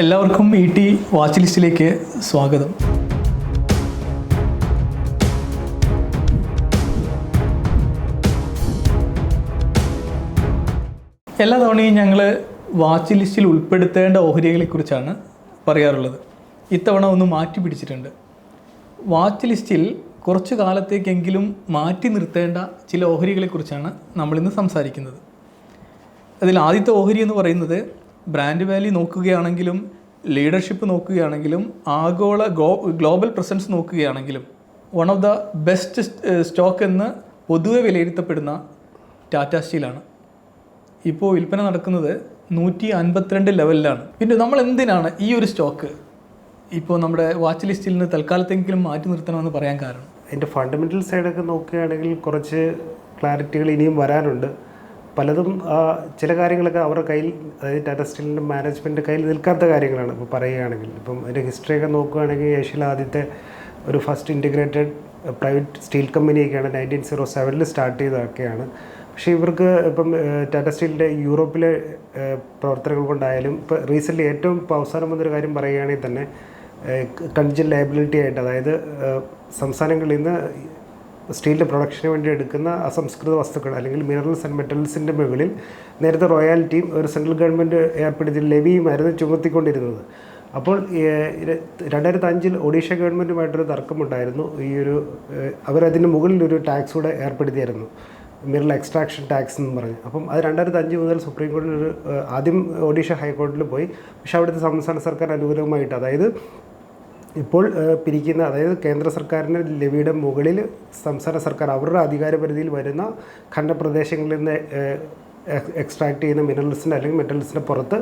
എല്ലാവർക്കും E T watch ലിസ്റ്റിലേക്ക് സ്വാഗതം. എല്ലാ തവണയും ഞങ്ങൾ വാച്ച് ലിസ്റ്റിൽ ഉൾപ്പെടുത്തേണ്ട ഓഹരികളെക്കുറിച്ചാണ് പറയാറുള്ളത്. ഇത്തവണ ഒന്ന് മാറ്റി പിടിച്ചിട്ടുണ്ട്. വാച്ച് ലിസ്റ്റിൽ കുറച്ച് കാലത്തേക്കെങ്കിലും മാറ്റി നിർത്തേണ്ട ചില ഓഹരികളെക്കുറിച്ചാണ് നമ്മളിന്ന് സംസാരിക്കുന്നത്. അതിൽ ആദ്യത്തെ ഓഹരി എന്ന് പറയുന്നത് ബ്രാൻഡ് വാല്യൂ നോക്കുകയാണെങ്കിലും ലീഡർഷിപ്പ് നോക്കുകയാണെങ്കിലും ആഗോള ഗ്ലോ ഗ്ലോബൽ പ്രസൻസ് നോക്കുകയാണെങ്കിലും one of the best stock എന്ന് പൊതുവെ വിലയിരുത്തപ്പെടുന്ന ടാറ്റ സ്റ്റീലാണ് ഇപ്പോൾ വിൽപ്പന നടക്കുന്നത് നൂറ്റി അൻപത്തിരണ്ട് ലെവലിലാണ് പിന്നെ നമ്മൾ എന്തിനാണ് ഈ ഒരു സ്റ്റോക്ക് ഇപ്പോൾ നമ്മുടെ വാച്ച് ലിസ്റ്റിൽ നിന്ന് തൽക്കാലത്തെങ്കിലും മാറ്റി നിർത്തണമെന്ന് പറയാൻ കാരണം? അതിന്റെ ഫണ്ടമെന്റൽ സൈഡൊക്കെ നോക്കുകയാണെങ്കിൽ കുറച്ച് ക്ലാരിറ്റികൾ ഇനിയും വരാനുണ്ട്. പലതും ചില കാര്യങ്ങളൊക്കെ അവരുടെ കയ്യിൽ അതായത് ടാറ്റ സ്റ്റീലിന്റെ മാനേജ്മെന്റ് കയ്യിൽ നിൽക്കാത്ത കാര്യങ്ങളാണ്. ഇപ്പോൾ പറയുകയാണെങ്കിൽ ഇപ്പം അതിന്റെ ഹിസ്റ്ററിയൊക്കെ നോക്കുകയാണെങ്കിൽ ഏഷ്യയിലെ ആദ്യത്തെ ഒരു ഫസ്റ്റ് ഇന്റിഗ്രേറ്റഡ് പ്രൈവറ്റ് സ്റ്റീൽ കമ്പനിയൊക്കെയാണ് നയന്റീൻ സീറോ സെവനിൽ സ്റ്റാർട്ട് ചെയ്തതൊക്കെയാണ്. പക്ഷേ ഇവർക്ക് ഇപ്പം ടാറ്റ സ്റ്റീലിന്റെ യൂറോപ്പിലെ പ്രവർത്തനങ്ങൾ കൊണ്ടായാലും ഇപ്പോൾ റീസെന്റ്ലി ഏറ്റവും അവസാനം വന്നൊരു കാര്യം പറയുകയാണെങ്കിൽ തന്നെ കൺജൻ ലയബിലിറ്റി ആയിട്ട് അതായത് സംസ്ഥാനങ്ങളിൽ നിന്ന് സ്റ്റീലിന്റെ പ്രൊഡക്ഷന് വേണ്ടി എടുക്കുന്ന അസംസ്കൃത വസ്തുക്കൾ അല്ലെങ്കിൽ മിനറൽസ് ആൻഡ് മെറ്റൽസിന്റെ മുകളിൽ നേരത്തെ റോയാലിറ്റിയും ഒരു സെൻട്രൽ ഗവൺമെന്റ് ഏർപ്പെടുത്തിയ ലെവിയുമായിരുന്നു ചുമത്തിക്കൊണ്ടിരുന്നത്. അപ്പോൾ രണ്ടായിരത്തി അഞ്ചിൽ ഒഡീഷ ഗവൺമെന്റുമായിട്ടൊരു തർക്കമുണ്ടായിരുന്നു. ഈ ഒരു അവരതിന് മുകളിൽ ഒരു ടാക്സ് കൂടെ ഏർപ്പെടുത്തിയായിരുന്നു. മിനറൽ എക്സ്ട്രാക്ഷൻ ടാക്സ് എന്ന് പറഞ്ഞ്. അപ്പം അത് രണ്ടായിരത്തി അഞ്ച് മുതൽ സുപ്രീം കോടതിയിൽ ഒരു ആദ്യം ഒഡീഷ ഹൈക്കോടതിയിൽ പോയി. പക്ഷേ അവിടുത്തെ സംസ്ഥാന സർക്കാർ അനുകൂലമായിട്ട് അതായത് ഇപ്പോൾ പിരിക്കുന്ന അതായത് കേന്ദ്ര സർക്കാരിന്റെ ലെവിയുടെ മുകളിൽ സംസ്ഥാന സർക്കാർ അവരുടെ അധികാര പരിധിയിൽ വരുന്ന ഖണ്ഡപ്രദേശങ്ങളിൽ നിന്ന് എക്സ്ട്രാക്ട് ചെയ്യുന്ന മിനറൽസിന്റെ അല്ലെങ്കിൽ മെറ്റൽസിന്റെ പുറത്ത്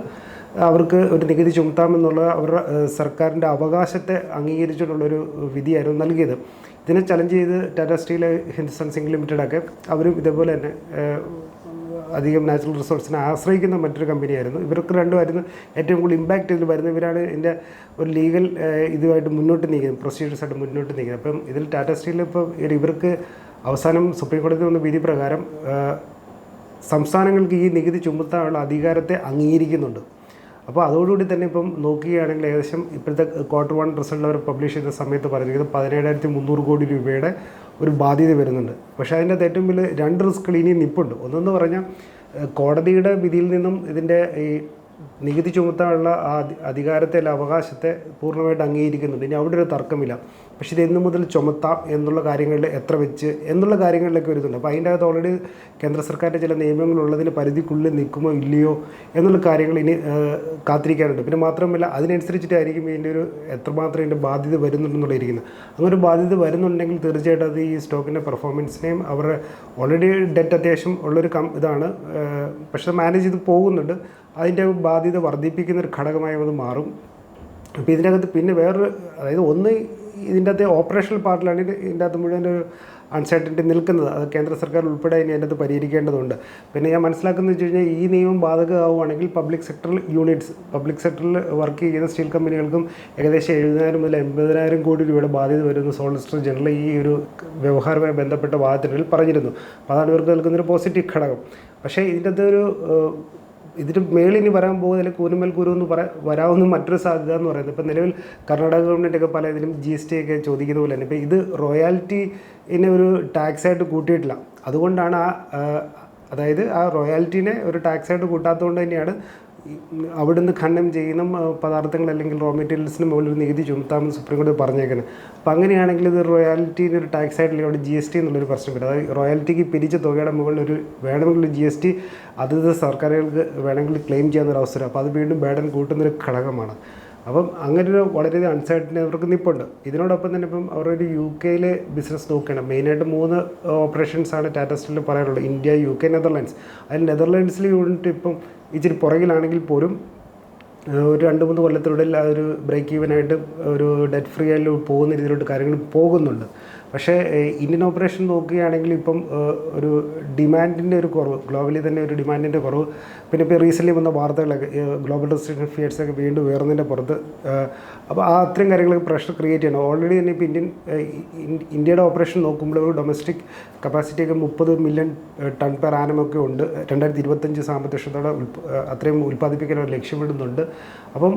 അവർക്ക് ഒരു നികുതി ചുമത്താമെന്നുള്ള അവരുടെ സർക്കാരിന്റെ അവകാശത്തെ അംഗീകരിച്ചിട്ടുള്ളൊരു വിധിയായിരുന്നു നൽകിയത്. ഇതിനെ ചലഞ്ച് ചെയ്ത് ടാറ്റ സ്റ്റീൽ ഹിന്ദുസ്ഥാൻ സിംഗ് ലിമിറ്റഡൊക്കെ അവരും ഇതേപോലെ തന്നെ അധികം നാച്ചുറൽ റിസോഴ്സിനെ ആശ്രയിക്കുന്ന മറ്റൊരു കമ്പനിയായിരുന്നു. ഇവർക്ക് രണ്ടുമായിരുന്നു ഏറ്റവും കൂടുതൽ ഇമ്പാക്റ്റ് ഇതിൽ വരുന്നത്. ഇവരാണ് ഇതിന്റെ ഒരു ലീഗൽ ഇതുമായിട്ട് മുന്നോട്ട് നീങ്ങുന്നത് പ്രൊസീജിയേഴ്സായിട്ട് മുന്നോട്ട് നീങ്ങുന്നത്. അപ്പം ഇതിൽ ടാറ്റ സ്റ്റീൽ ഇപ്പോൾ ഇവർക്ക് അവസാനം സുപ്രീം കോടതി വന്ന വിധി പ്രകാരം സംസ്ഥാനങ്ങൾക്ക് ഈ നികുതി ചുമത്താനുള്ള അധികാരത്തെ അംഗീകരിക്കുന്നുണ്ട്. അപ്പോൾ അതോടുകൂടി തന്നെ ഇപ്പം നോക്കുകയാണെങ്കിൽ ഏകദേശം ഇപ്പോഴത്തെ ക്വാർട്ടർ വൺ റിസൾട്ട് അവർ പബ്ലിഷ് ചെയ്ത സമയത്ത് പറഞ്ഞിരിക്കുന്നത് പതിനേഴായിരത്തി മുന്നൂറ് കോടി രൂപയുടെ ഒരു ബാധ്യത വരുന്നുണ്ട്. പക്ഷേ അതിന്റെ ഏറ്റവും വലിയ രണ്ട് റിസ്ക്കുകൾ ഇനിയും നിപ്പുണ്ട്. ഒന്നെന്ന് പറഞ്ഞാൽ കോടതിയുടെ വിധിയിൽ നിന്നും ഇതിന്റെ ഈ നികുതി ചുമത്താനുള്ള ആ അധി- അധികാരത്തെ അല്ല അവകാശത്തെ പൂർണമായിട്ട് അംഗീകരിക്കുന്നുണ്ട് ഇനി അവിടെ ഒരു തർക്കമില്ല. പക്ഷേ ഇത് എന്നു മുതൽ ചുമത്താം എന്നുള്ള കാര്യങ്ങളിൽ എത്ര വെച്ച് എന്നുള്ള കാര്യങ്ങളിലൊക്കെ വരുന്നുണ്ട്. അപ്പോൾ അതിന്റെ അകത്ത് ഓൾറെഡി കേന്ദ്ര സർക്കാരിന്റെ ചില നിയമങ്ങളുള്ളതിന് പരിധിക്കുള്ളിൽ നിൽക്കുമോ ഇല്ലയോ എന്നുള്ള കാര്യങ്ങൾ ഇനി കാത്തിരിക്കാനുണ്ട്. പിന്നെ മാത്രമല്ല അതിനനുസരിച്ചിട്ടായിരിക്കും ഇതിന്റെ ഒരു എത്രമാത്രം ഇതിന്റെ ബാധ്യത വരുന്നുണ്ടെന്നുള്ള ഇരിക്കുന്നത്. അങ്ങനെ ഒരു ബാധ്യത വരുന്നുണ്ടെങ്കിൽ തീർച്ചയായിട്ടും അത് ഈ സ്റ്റോക്കിന്റെ പെർഫോമൻസിനെയും അവരുടെ ഓൾറെഡി ഡെറ്റ് അത്യാവശ്യം ഉള്ളൊരു കം ഇതാണ്. പക്ഷേ മാനേജ് ചെയ്ത് പോകുന്നുണ്ട്. അതിന്റെ ബാധ്യത വർദ്ധിപ്പിക്കുന്ന ഒരു ഘടകമായി അത് മാറും. അപ്പോൾ ഇതിനകത്ത് പിന്നെ വേറൊരു അതായത് ഒന്ന് ഇതിന്റെ അകത്ത് ഓപ്പറേഷണൽ പാർട്ടിലാണ് ഇത് ഇതിന്റെ അകത്ത് മുഴുവൻ ഒരു അൺസർട്ടനിറ്റി നിൽക്കുന്നത്. അത് കേന്ദ്ര സർക്കാർ ഉൾപ്പെടെ ഇനി അതിന്റെ അകത്ത് പരിഹരിക്കേണ്ടതുണ്ട്. പിന്നെ ഞാൻ മനസ്സിലാക്കുന്നത് വെച്ച് കഴിഞ്ഞാൽ ഈ നിയമം ബാധകമാവുകയാണെങ്കിൽ പബ്ലിക് സെക്ടറിൽ യൂണിറ്റ്സ് പബ്ലിക് സെക്ടറിൽ വർക്ക് ചെയ്യുന്ന സ്റ്റീൽ കമ്പനികൾക്കും ഏകദേശം എഴുപതിനായിരം മുതൽ എൺപതിനായിരം കോടി രൂപയുടെ ബാധ്യത വരുന്ന സോളിസിറ്റർ ജനറൽ ഈ ഒരു വ്യവഹാരവുമായി ബന്ധപ്പെട്ട വാദത്തിനിടയിൽ പറഞ്ഞിരുന്നു. അപ്പോൾ അതാണ് ഇവർക്ക് നൽകുന്നൊരു പോസിറ്റീവ് ഘടകം. പക്ഷേ ഇതിന്റെ അകത്ത് ഒരു ഏഹ്, ഇതിന് ഇനി വരാൻ പോകുന്നതിൽ കൂനുമേൽ കുരു എന്ന് പറയാൻ വരാവുന്ന മറ്റൊരു സാധ്യത എന്ന് പറയുന്നത്. ഇപ്പം നിലവിൽ കർണാടക ഗവൺമെന്റൊക്കെ പല ഇതിലും ജി എസ് ടി ഒക്കെ ചോദിക്കുന്ന പോലെ തന്നെ. ഇപ്പം ഇത് റോയാലിറ്റിനെ ഒരു ടാക്സ് ആയിട്ട് കൂട്ടിയിട്ടില്ല. അതുകൊണ്ടാണ് ആ അതായത് ആ റോയാലിറ്റീനെ ഒരു ടാക്സ് ആയിട്ട് കൂട്ടാത്തതുകൊണ്ട് തന്നെയാണ് അവിടുന്ന് ഖനനം ചെയ്യുന്ന പദാർത്ഥങ്ങൾ അല്ലെങ്കിൽ റോ മെറ്റീരിയൽസിന് മുകളിൽ ഒരു നികുതി ചുമത്താമെന്ന് സുപ്രീം കോടതി പറഞ്ഞേക്കുന്നത് അപ്പം അങ്ങനെയാണെങ്കിൽ ഇത് റോയാലിറ്റീന്റെ ഒരു ടാക്സ് ആയിട്ടില്ല അവിടെ ജി എസ് ടി എന്നുള്ളൊരു പ്രശ്നം കിട്ടും. അതായത് റോയാലിറ്റിക്ക് പിരിച്ച തുകയുടെ മുകളിൽ ഒരു വേണമെങ്കിൽ ജി എസ് ടി അതത് സർക്കാരുകൾക്ക് വേണമെങ്കിൽ ക്ലെയിം ചെയ്യാൻ ഒരു അവസരം. അപ്പോൾ അത് വീണ്ടും ബേഡൻ കൂട്ടുന്നൊരു ഘടകമാണ്. അപ്പം അങ്ങനെ ഒരു വളരെയധികം അൺസൈഡിനെ അവർക്ക് നിപ്പുണ്ട്. ഇതിനോടൊപ്പം തന്നെ ഇപ്പം അവരൊരു യു കെയിലെ ബിസിനസ് നോക്കുകയാണ് മെയിനായിട്ട് മൂന്ന് ഓപ്പറേഷൻസാണ് ടാറ്റ സ്റ്റീലിൽ പറയാനുള്ളത്. ഇന്ത്യ യു കെ നെതർലാൻഡ്സ് അതിൽ നെതർലാൻഡ്സിൽ യൂണിറ്റ് ഇപ്പം ഇച്ചിരി പുറകിലാണെങ്കിൽ പോലും ഒരു രണ്ട് മൂന്ന് കൊല്ലത്തിനുള്ളിൽ ആ ഒരു ബ്രേക്ക് ഈവനായിട്ട് ഒരു ഡെറ്റ് ഫ്രീ ആയിട്ട് പോകുന്ന രീതിയിലോട്ട് കാര്യങ്ങൾ പോകുന്നുണ്ട്. പക്ഷേ ഇന്ത്യൻ ഓപ്പറേഷൻ നോക്കുകയാണെങ്കിൽ ഇപ്പം ഒരു ഡിമാൻഡിന്റെ ഒരു കുറവ് ഗ്ലോബലി തന്നെ ഒരു ഡിമാൻഡിന്റെ കുറവ്. പിന്നെ ഇപ്പോൾ റീസെന്റ്ലി വന്ന വാർത്തകളൊക്കെ ഗ്ലോബൽ റെസ്ട്രിക്ഷൻ ഫിയേഴ്സൊക്കെ വീണ്ടും ഉയർന്നതിന്റെ പുറത്ത് അപ്പോൾ ആ അത്രയും കാര്യങ്ങളൊക്കെ പ്രഷർ ക്രിയേറ്റ് ചെയ്യണം. ഓൾറെഡി തന്നെ ഇപ്പോൾ ഇന്ത്യൻ ഇന്ത്യയുടെ ഓപ്പറേഷൻ നോക്കുമ്പോൾ ഒരു ഡൊമസ്റ്റിക് കപ്പാസിറ്റി ഒക്കെ മുപ്പത് മില്യൺ ടൺ പെർ ആനമൊക്കെ ഉണ്ട്. രണ്ടായിരത്തി ഇരുപത്തഞ്ച് സാമ്പത്തിക വർഷത്തോടെ അത്രയും ഉൽപ്പാദിപ്പിക്കാൻ അവർ ലക്ഷ്യമിടുന്നുണ്ട്. അപ്പം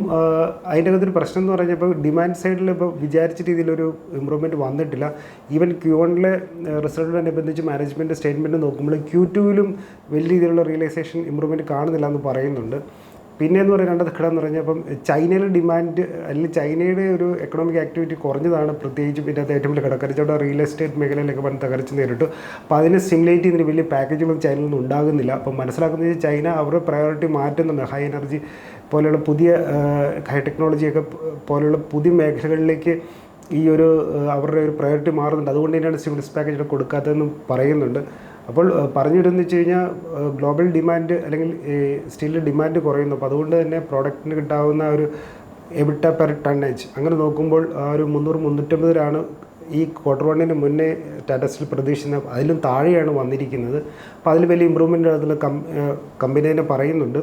അതിന്റെ അകത്തൊരു പ്രശ്നം എന്ന് പറഞ്ഞാൽ ഇപ്പോൾ ഡിമാൻഡ് സൈഡിൽ ഇപ്പോൾ വിചാരിച്ച രീതിയിലൊരു ഇമ്പ്രൂവ്മെന്റ് വന്നിട്ടില്ല. ഈവൻ ക്യൂ വണിലെ റിസൾട്ടിനനുബന്ധിച്ച് മാനേജ്മെന്റ് സ്റ്റേറ്റ്മെന്റ് നോക്കുമ്പോൾ ക്യൂ ടുവിലും വലിയ രീതിയിലുള്ള റിയലൈസേഷൻ ഇമ്പ്രൂവ്മെന്റ് കാണുന്നില്ല എന്ന് പറയുന്നുണ്ട്. പിന്നെ എന്ന് പറയുന്നത് രണ്ടാമത്തെ ഘടകം എന്ന് പറഞ്ഞാൽ ഇപ്പം ചൈനയിലെ ഡിമാൻഡ് അല്ലെങ്കിൽ ചൈനയുടെ ഒരു എക്കണോമിക് ആക്ടിവിറ്റി കുറഞ്ഞതാണ് പ്രത്യേകിച്ച് പിന്നെ അത് ഏറ്റവും വലിയ ഘടകം. കാരണം റിയൽ എസ്റ്റേറ്റ് മേഖലയിലൊക്കെ വൻ തകർച്ച നേരിട്ടു. അപ്പോൾ അതിനെ സിമുലേറ്റ് ചെയ്യുന്നതിന് വലിയ പാക്കേജുകളും ചൈനയിൽ നിന്ന് ഉണ്ടാകുന്നില്ല. അപ്പം മനസ്സിലാക്കുന്നത് ചൈന അവരുടെ പ്രയോറിറ്റി മാറ്റുന്നുണ്ട് ഹൈ എനർജി പോലെയുള്ള പുതിയ ഹൈ ടെക്നോളജിയൊക്കെ പോലെയുള്ള പുതിയ മേഖലകളിലേക്ക് ഈ ഒരു അവരുടെ ഒരു പ്രയോറിറ്റി മാറുന്നുണ്ട്. അതുകൊണ്ട് തന്നെയാണ് സ്റ്റിമുലസ് പാക്കേജ് കൊടുക്കാത്തതെന്നും പറയുന്നുണ്ട്. അപ്പോൾ പറഞ്ഞു വരുന്നത് വെച്ച് കഴിഞ്ഞാൽ ഗ്ലോബൽ ഡിമാൻഡ് അല്ലെങ്കിൽ സ്റ്റീൽ ഡിമാൻഡ് കുറയുന്നു. അപ്പോൾ അതുകൊണ്ട് തന്നെ പ്രോഡക്റ്റിന് കിട്ടാവുന്ന ഒരു എബിട്ട പെർ ടണ്ണേജ് അങ്ങനെ നോക്കുമ്പോൾ ആ ഒരു മുന്നൂറ് മുന്നൂറ്റമ്പതിലാണ് ഈ ക്വാർട്ടർ വണ്ണിന് മുന്നേ സ്റ്റാറ്റസിൽ സ്റ്റീൽ പ്രതീക്ഷിക്കുന്നത് അതിലും താഴെയാണ് വന്നിരിക്കുന്നത്. അപ്പോൾ അതിൽ വലിയ ഇമ്പ്രൂവ്മെന്റ് അതിൽ കമ്പനി തന്നെ പറയുന്നുണ്ട്.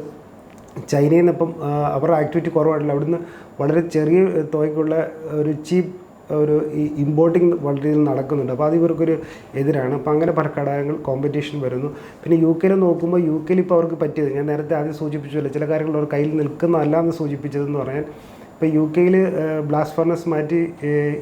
ചൈനയിൽ നിന്ന് ഇപ്പം അവരുടെ ആക്ടിവിറ്റി കുറവാണല്ലോ. അവിടുന്ന് വളരെ ചെറിയ തുകയ്ക്കുള്ള ഒരു ചീപ്പ് ഒരു ഈ ഇമ്പോർട്ടിങ് വളരെ നടക്കുന്നുണ്ട്. അപ്പോൾ അത് ഇവർക്കൊരു എതിരാണ്. അപ്പോൾ അങ്ങനെ പല ഘടകങ്ങൾ കോമ്പറ്റീഷൻ വരുന്നു. പിന്നെ യു കെയിൽ നോക്കുമ്പോൾ യു കെയിൽ ഇപ്പോൾ അവർക്ക് പറ്റിയത് ഞാൻ നേരത്തെ ആദ്യം സൂചിപ്പിച്ചല്ലോ ചില കാര്യങ്ങൾ അവർ കയ്യിൽ നിൽക്കുന്നതല്ല എന്ന് സൂചിപ്പിച്ചതെന്ന് പറയാൻ. ഇപ്പോൾ യു കെയിൽ ബ്ലാസ്റ്റ് ഫർണസ് മാറ്റി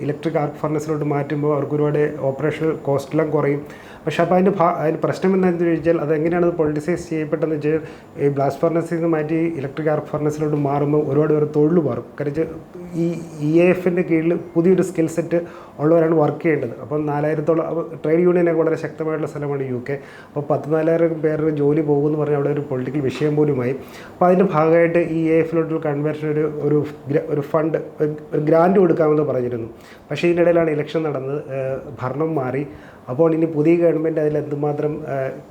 ഇലക്ട്രിക് ആർക്ക് ഫർണസിലോട്ട് മാറ്റുമ്പോൾ അവർക്ക് ഒരുപാട് ഓപ്പറേഷൻ കോസ്റ്റെല്ലാം കുറയും. പക്ഷേ അപ്പോൾ അതിന്റെ ഭാ അതിന്റെ പ്രശ്നം എന്താണെന്ന് ചോദിച്ചാൽ അത് എങ്ങനെയാണ് അത് പൊളിറ്റിസൈസ് ചെയ്യപ്പെട്ടതെന്ന് വെച്ചാൽ ഈ ബ്ലാസ്റ്റ് ഫർണസിൽ നിന്ന് മാറ്റി ഇലക്ട്രിക് ആർ ഫർണസിലോട്ട് മാറുമ്പോൾ ഒരുപാട് പേർ തൊഴിൽ മാറും. കാരണം ഈ ഇ എ എഫിന്റെ കീഴിൽ പുതിയൊരു സ്കിൽ സെറ്റ് ഉള്ളവരാണ് വർക്ക് ചെയ്യേണ്ടത്. അപ്പം നാലായിരത്തോളം ട്രേഡ് യൂണിയനൊക്കെ വളരെ ശക്തമായിട്ടുള്ള സ്ഥലമാണ് യു കെ അപ്പോൾ പത്ത് നാലായിരം പേരുടെ ജോലി പോകുമെന്ന് പറഞ്ഞാൽ അവിടെ ഒരു പൊളിറ്റിക്കൽ വിഷയം പോലുമായി. അപ്പോൾ അതിന്റെ ഭാഗമായിട്ട് ഈ എ എഫിലോട്ടുള്ള കൺവേർഷൻ ഒരു ഒരു ഒരു ഫണ്ട് ഒരു ഗ്രാൻഡ് കൊടുക്കാമെന്ന് പറഞ്ഞിരുന്നു. പക്ഷേ ഇതിനിടയിലാണ് ഇലക്ഷൻ നടന്നത്. ഭരണം മാറി. അപ്പോൾ ഇനി പുതിയ ഗവൺമെന്റ് അതിൽ എന്തുമാത്രം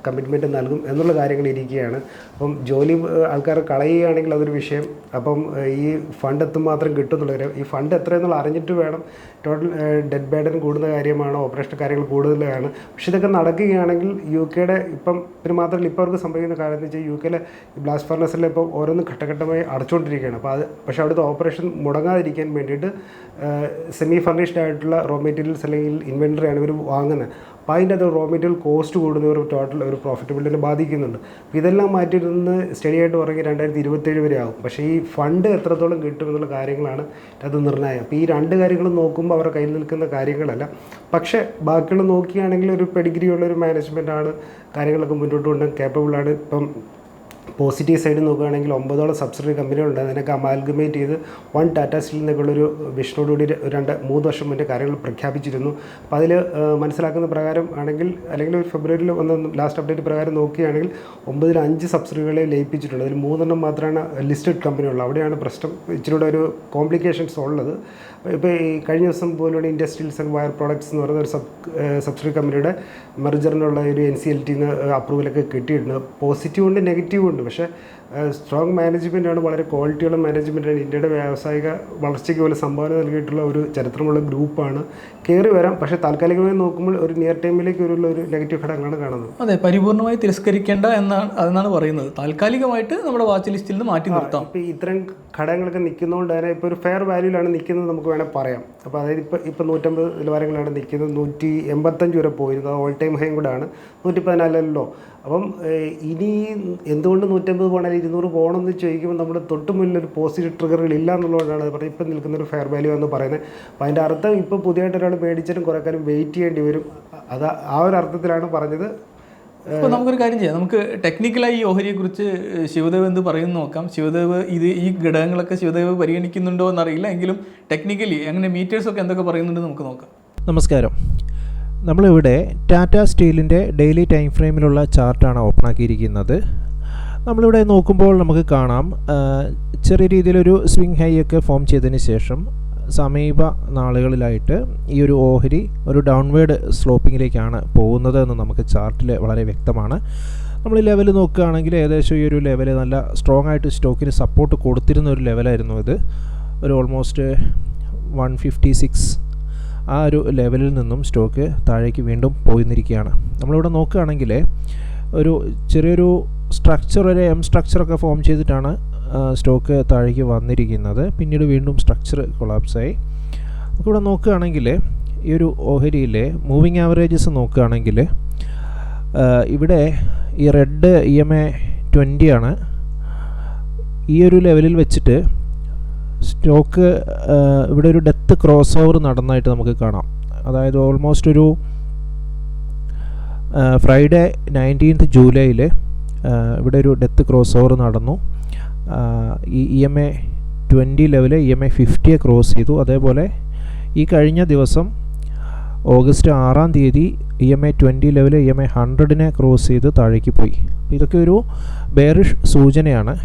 കമ്മിറ്റ്മെന്റ് നൽകും എന്നുള്ള കാര്യങ്ങൾ ഇരിക്കുകയാണ്. അപ്പം ജോലി ആൾക്കാർ കളയുകയാണെങ്കിൽ അതൊരു വിഷയം. അപ്പം ഈ ഫണ്ട് എത്രമാത്രം കിട്ടുന്നുള്ള ഈ ഫണ്ട് എത്രയെന്നുള്ള അറിഞ്ഞിട്ട് വേണം. ടോട്ടൽ ഡെഡ് ബേഡൻ കൂടുന്ന കാര്യമാണ് ഓപ്പറേഷൻ കാര്യങ്ങൾ കൂടുതലാണ്. പക്ഷെ ഇതൊക്കെ നടക്കുകയാണെങ്കിൽ യു കെയുടെ ഇപ്പം പിന്നെ മാത്രമല്ല ഇപ്പോൾ അവർക്ക് സംഭവിക്കുന്ന കാര്യം എന്ന് വെച്ചാൽ യു കെയിലെ ബ്ലാസ്റ്റ് ഫർണസിലെ ഇപ്പോൾ ഓരോന്ന് ഘട്ടഘട്ടമായി അടച്ചുകൊണ്ടിരിക്കുകയാണ്. അപ്പോൾ അത് പക്ഷേ അവിടുത്തെ ഓപ്പറേഷൻ മുടങ്ങാതിരിക്കാൻ വേണ്ടിയിട്ട് സെമി ഫർണിഷ്ഡ് ആയിട്ടുള്ള റോ മെറ്റീരിയൽസ് അല്ലെങ്കിൽ ഇൻവെന്ററിയാണ് ഇവർ വാങ്ങുന്നത്. അപ്പോൾ അതിന്റെ അത് റോ മെറ്റീരിയൽ കോസ്റ്റ് കൂടുന്ന ഒരു ടോട്ടൽ ഒരു പ്രോഫിറ്റബിലിറ്റിനെ ബാധിക്കുന്നുണ്ട്. അപ്പോൾ ഇതെല്ലാം മാറ്റിയിരുന്ന് സ്റ്റഡി ആയിട്ട് പറഞ്ഞ് രണ്ടായിരത്തി ഇരുപത്തേഴ് വരെ ആകും പക്ഷേ ഈ ഫണ്ട് എത്രത്തോളം കിട്ടും എന്നുള്ള കാര്യങ്ങളാണ് അത് നിർണായം അപ്പോൾ ഈ രണ്ട് കാര്യങ്ങളും നോക്കുമ്പോൾ അവരുടെ കയ്യിൽ നിൽക്കുന്ന കാര്യങ്ങളല്ല. പക്ഷേ ബാക്കിയുള്ള നോക്കുകയാണെങ്കിൽ ഒരു പെഡിഗ്രിയുള്ള ഒരു മാനേജ്മെന്റാണ് കാര്യങ്ങളൊക്കെ മുന്നോട്ട് കൊണ്ടുപോകാൻ കേപ്പബിളാണ് ഇപ്പം പോസിറ്റീവ് സൈഡ് നോക്കുകയാണെങ്കിൽ ഒമ്പതോളം സബ്സിഡറി കമ്പനികളുണ്ട്. അതിനൊക്കെ അമാൽഗമേറ്റ് ചെയ്ത് വൺ ടാറ്റ സ്റ്റീൽ എന്നൊക്കെയുള്ളൊരു വിഷനോടുകൂടി രണ്ട് മൂന്ന് വർഷം മുന്നേ കാര്യങ്ങൾ പ്രഖ്യാപിച്ചിരുന്നു. അപ്പോൾ അതിൽ മനസ്സിലാക്കുന്ന പ്രകാരം ആണെങ്കിൽ അല്ലെങ്കിൽ ഫെബ്രുവരിയിൽ വന്ന ലാസ്റ്റ് അപ്ഡേറ്റ് പ്രകാരം നോക്കുകയാണെങ്കിൽ ഒമ്പതിൽ അഞ്ച് സബ്സിഡികളെ ലയിപ്പിച്ചിട്ടുണ്ട്. അതിൽ മൂന്നെണ്ണം മാത്രമാണ് ലിസ്റ്റഡ് കമ്പനിയുള്ളത് അവിടെയാണ് പ്രശ്നം. ഇച്ചിരി ഒരു കോംപ്ലിക്കേഷൻസ് ഉള്ളത്. ഇപ്പോൾ ഈ കഴിഞ്ഞ ദിവസം പോലുള്ള ഇൻഡസ്ട്രിയൽസ് ആൻഡ് വയർ പ്രോഡക്ട്സ് എന്ന് പറയുന്ന ഒരു സബ് സബ്സിഡി കമ്പനിയുടെ മെർജറിനുള്ള ഒരു എൻ സി എൽ ടിന്ന് അപ്രൂവലൊക്കെ കിട്ടിയിട്ടുണ്ട്. പോസിറ്റീവ് ഉണ്ട് നെഗറ്റീവ് ഉണ്ട്. പക്ഷേ സ്ട്രോങ് മാനേജ്മെന്റാണ് വളരെ ക്വാളിറ്റിയുള്ള മാനേജ്മെന്റാണ് ഇന്ത്യയുടെ വ്യാവസായിക വളർച്ചയ്ക്ക് പോലെ സംഭാവന നൽകിയിട്ടുള്ള ഒരു ചരിത്രമുള്ള ഗ്രൂപ്പാണ്. കയറി വരാം. പക്ഷേ താൽക്കാലികമായി നോക്കുമ്പോൾ ഒരു നിയർ ടൈമിലേക്ക് ഒരു ഒരു നെഗറ്റീവ് ഘടകങ്ങളാണ് കാണുന്നത്. അതെ പരിപൂർണമായി തിരസ്കരിക്കേണ്ട എന്നാണ് അതെന്നാണ് പറയുന്നത്. താൽക്കാലികമായിട്ട് നമ്മുടെ വാച്ച് ലിസ്റ്റിൽ നിന്ന് മാറ്റി നിർത്താം. ഇപ്പോൾ ഇത്തരം ഘടകങ്ങളൊക്കെ നിൽക്കുന്നതുകൊണ്ട് തന്നെ ഇപ്പോൾ ഒരു ഫെയർ വാല്യൂലാണ് നിൽക്കുന്നത് നമുക്ക് വേണേൽ പറയാം. അപ്പോൾ അതായത് ഇപ്പോൾ ഇപ്പോൾ നൂറ്റമ്പത് നിലവാരങ്ങളാണ് നിൽക്കുന്നത്. നൂറ്റി എൺപത്തഞ്ച് വരെ പോയിരുന്നു. ഓൾ ടൈം ഹൈയും കൂടാണ് നൂറ്റി പതിനാലല്ലോ അപ്പം ഇനി എന്തുകൊണ്ട് നൂറ്റമ്പത് പോകണമെങ്കിൽ ഇരുന്നൂറ് പോകണം എന്ന് ചോദിക്കുമ്പോൾ നമ്മുടെ തൊട്ട് മുന്നിൽ ഒരു പോസിറ്റീവ് ട്രിഗറുകൾ ഇല്ല എന്നുള്ളതുകൊണ്ടാണ് പറഞ്ഞത് ഇപ്പം നിൽക്കുന്ന ഒരു ഫെയർ വാല്യൂ എന്ന് പറയുന്നത്. അപ്പോൾ അതിന്റെ അർത്ഥം ഇപ്പോൾ പുതിയതായിട്ട് ഒരാൾ മേടിച്ചിട്ടും കുറേ വെയിറ്റ് ചെയ്യേണ്ടി വരും. അത് ആ ഒരു അർത്ഥത്തിലാണ് പറഞ്ഞത്. അപ്പോൾ നമുക്കൊരു കാര്യം ചെയ്യാം. നമുക്ക് ടെക്നിക്കലായി ഈ ഓഹരിയെക്കുറിച്ച് ശിവദേവ് എന്ത് പറയുന്നു നോക്കാം. ശിവദേവ് ഇത് ഈ ഘടകങ്ങളൊക്കെ ശിവദേവ് പരിഗണിക്കുന്നുണ്ടോ എന്നറിയില്ല. എങ്കിലും ടെക്നിക്കലി അങ്ങനെ മീറ്റേഴ്സ് ഒക്കെ എന്തൊക്കെ പറയുന്നുണ്ട് നമുക്ക് നോക്കാം. നമസ്കാരം. നമ്മളിവിടെ ടാറ്റ സ്റ്റീലിന്റെ ഡെയിലി ടൈം ഫ്രെയിമിലുള്ള ചാർട്ടാണ് ഓപ്പൺ ആക്കിയിരിക്കുന്നത് നമ്മളിവിടെ നോക്കുമ്പോൾ നമുക്ക് കാണാം ചെറിയ രീതിയിലൊരു സ്വിങ് ഹൈ ഒക്കെ ഫോം ചെയ്തതിന് ശേഷം സമീപ നാളുകളിലായിട്ട് ഈ ഒരു ഓഹരി ഒരു ഡൗൺവേർഡ് സ്ലോപ്പിങ്ങിലേക്കാണ് പോകുന്നത് എന്ന് നമുക്ക് ചാർട്ടിൽ വളരെ വ്യക്തമാണ്. നമ്മൾ ഈ ലെവൽ നോക്കുകയാണെങ്കിൽ ഏകദേശം ഈ ഒരു ലെവൽ നല്ല സ്ട്രോങ് ആയിട്ട് സ്റ്റോക്കിന് സപ്പോർട്ട് കൊടുത്തിരുന്ന ഒരു ലെവലായിരുന്നു ഇത്. ഒരു ഓൾമോസ്റ്റ് വൺ ഫിഫ്റ്റി സിക്സ് ആ ഒരു ലെവലിൽ നിന്നും സ്റ്റോക്ക് താഴേക്ക് വീണ്ടും പോയിന്നിരിക്കുകയാണ്. നമ്മളിവിടെ നോക്കുകയാണെങ്കിൽ ഒരു ചെറിയൊരു സ്ട്രക്ചർ ഒരു എം സ്ട്രക്ചറൊക്കെ ഫോം ചെയ്തിട്ടാണ് സ്റ്റോക്ക് താഴേക്ക് വന്നിരിക്കുന്നത്. പിന്നീട് വീണ്ടും സ്ട്രക്ചർ കൊളാപ്സായി നമുക്കിവിടെ നോക്കുകയാണെങ്കിൽ ഈ ഒരു ഓഹരിയിലെ മൂവിങ് ആവറേജസ് നോക്കുകയാണെങ്കിൽ ഇവിടെ ഈ red E M A twenty ആണ്. ഈ ഒരു ലെവലിൽ വെച്ചിട്ട് സ്റ്റോക്ക് ഇവിടെ ഒരു ഡെത്ത് ക്രോസ് ഓവർ നടന്നതായിട്ട് നമുക്ക് കാണാം. അതായത് ഓൾമോസ്റ്റ് ഒരു ഫ്രൈഡേ നയന്റീൻത്ത് ജൂലൈയിൽ ഇവിടെ ഒരു ഡെത്ത് ക്രോസ് ഓവർ നടന്നു. ഈ E M A twenty level E M A ഫിഫ്റ്റിയെ cross ചെയ്തു. അതേപോലെ ഈ കഴിഞ്ഞ ദിവസം ഓഗസ്റ്റ് ആറാം തീയതി E M A twenty level E M A ഹൺഡ്രഡിനെ cross ചെയ്ത് താഴേക്ക് പോയി. ഇതൊക്കെ ഒരു ബെയറിഷ് സൂചനയാണ്.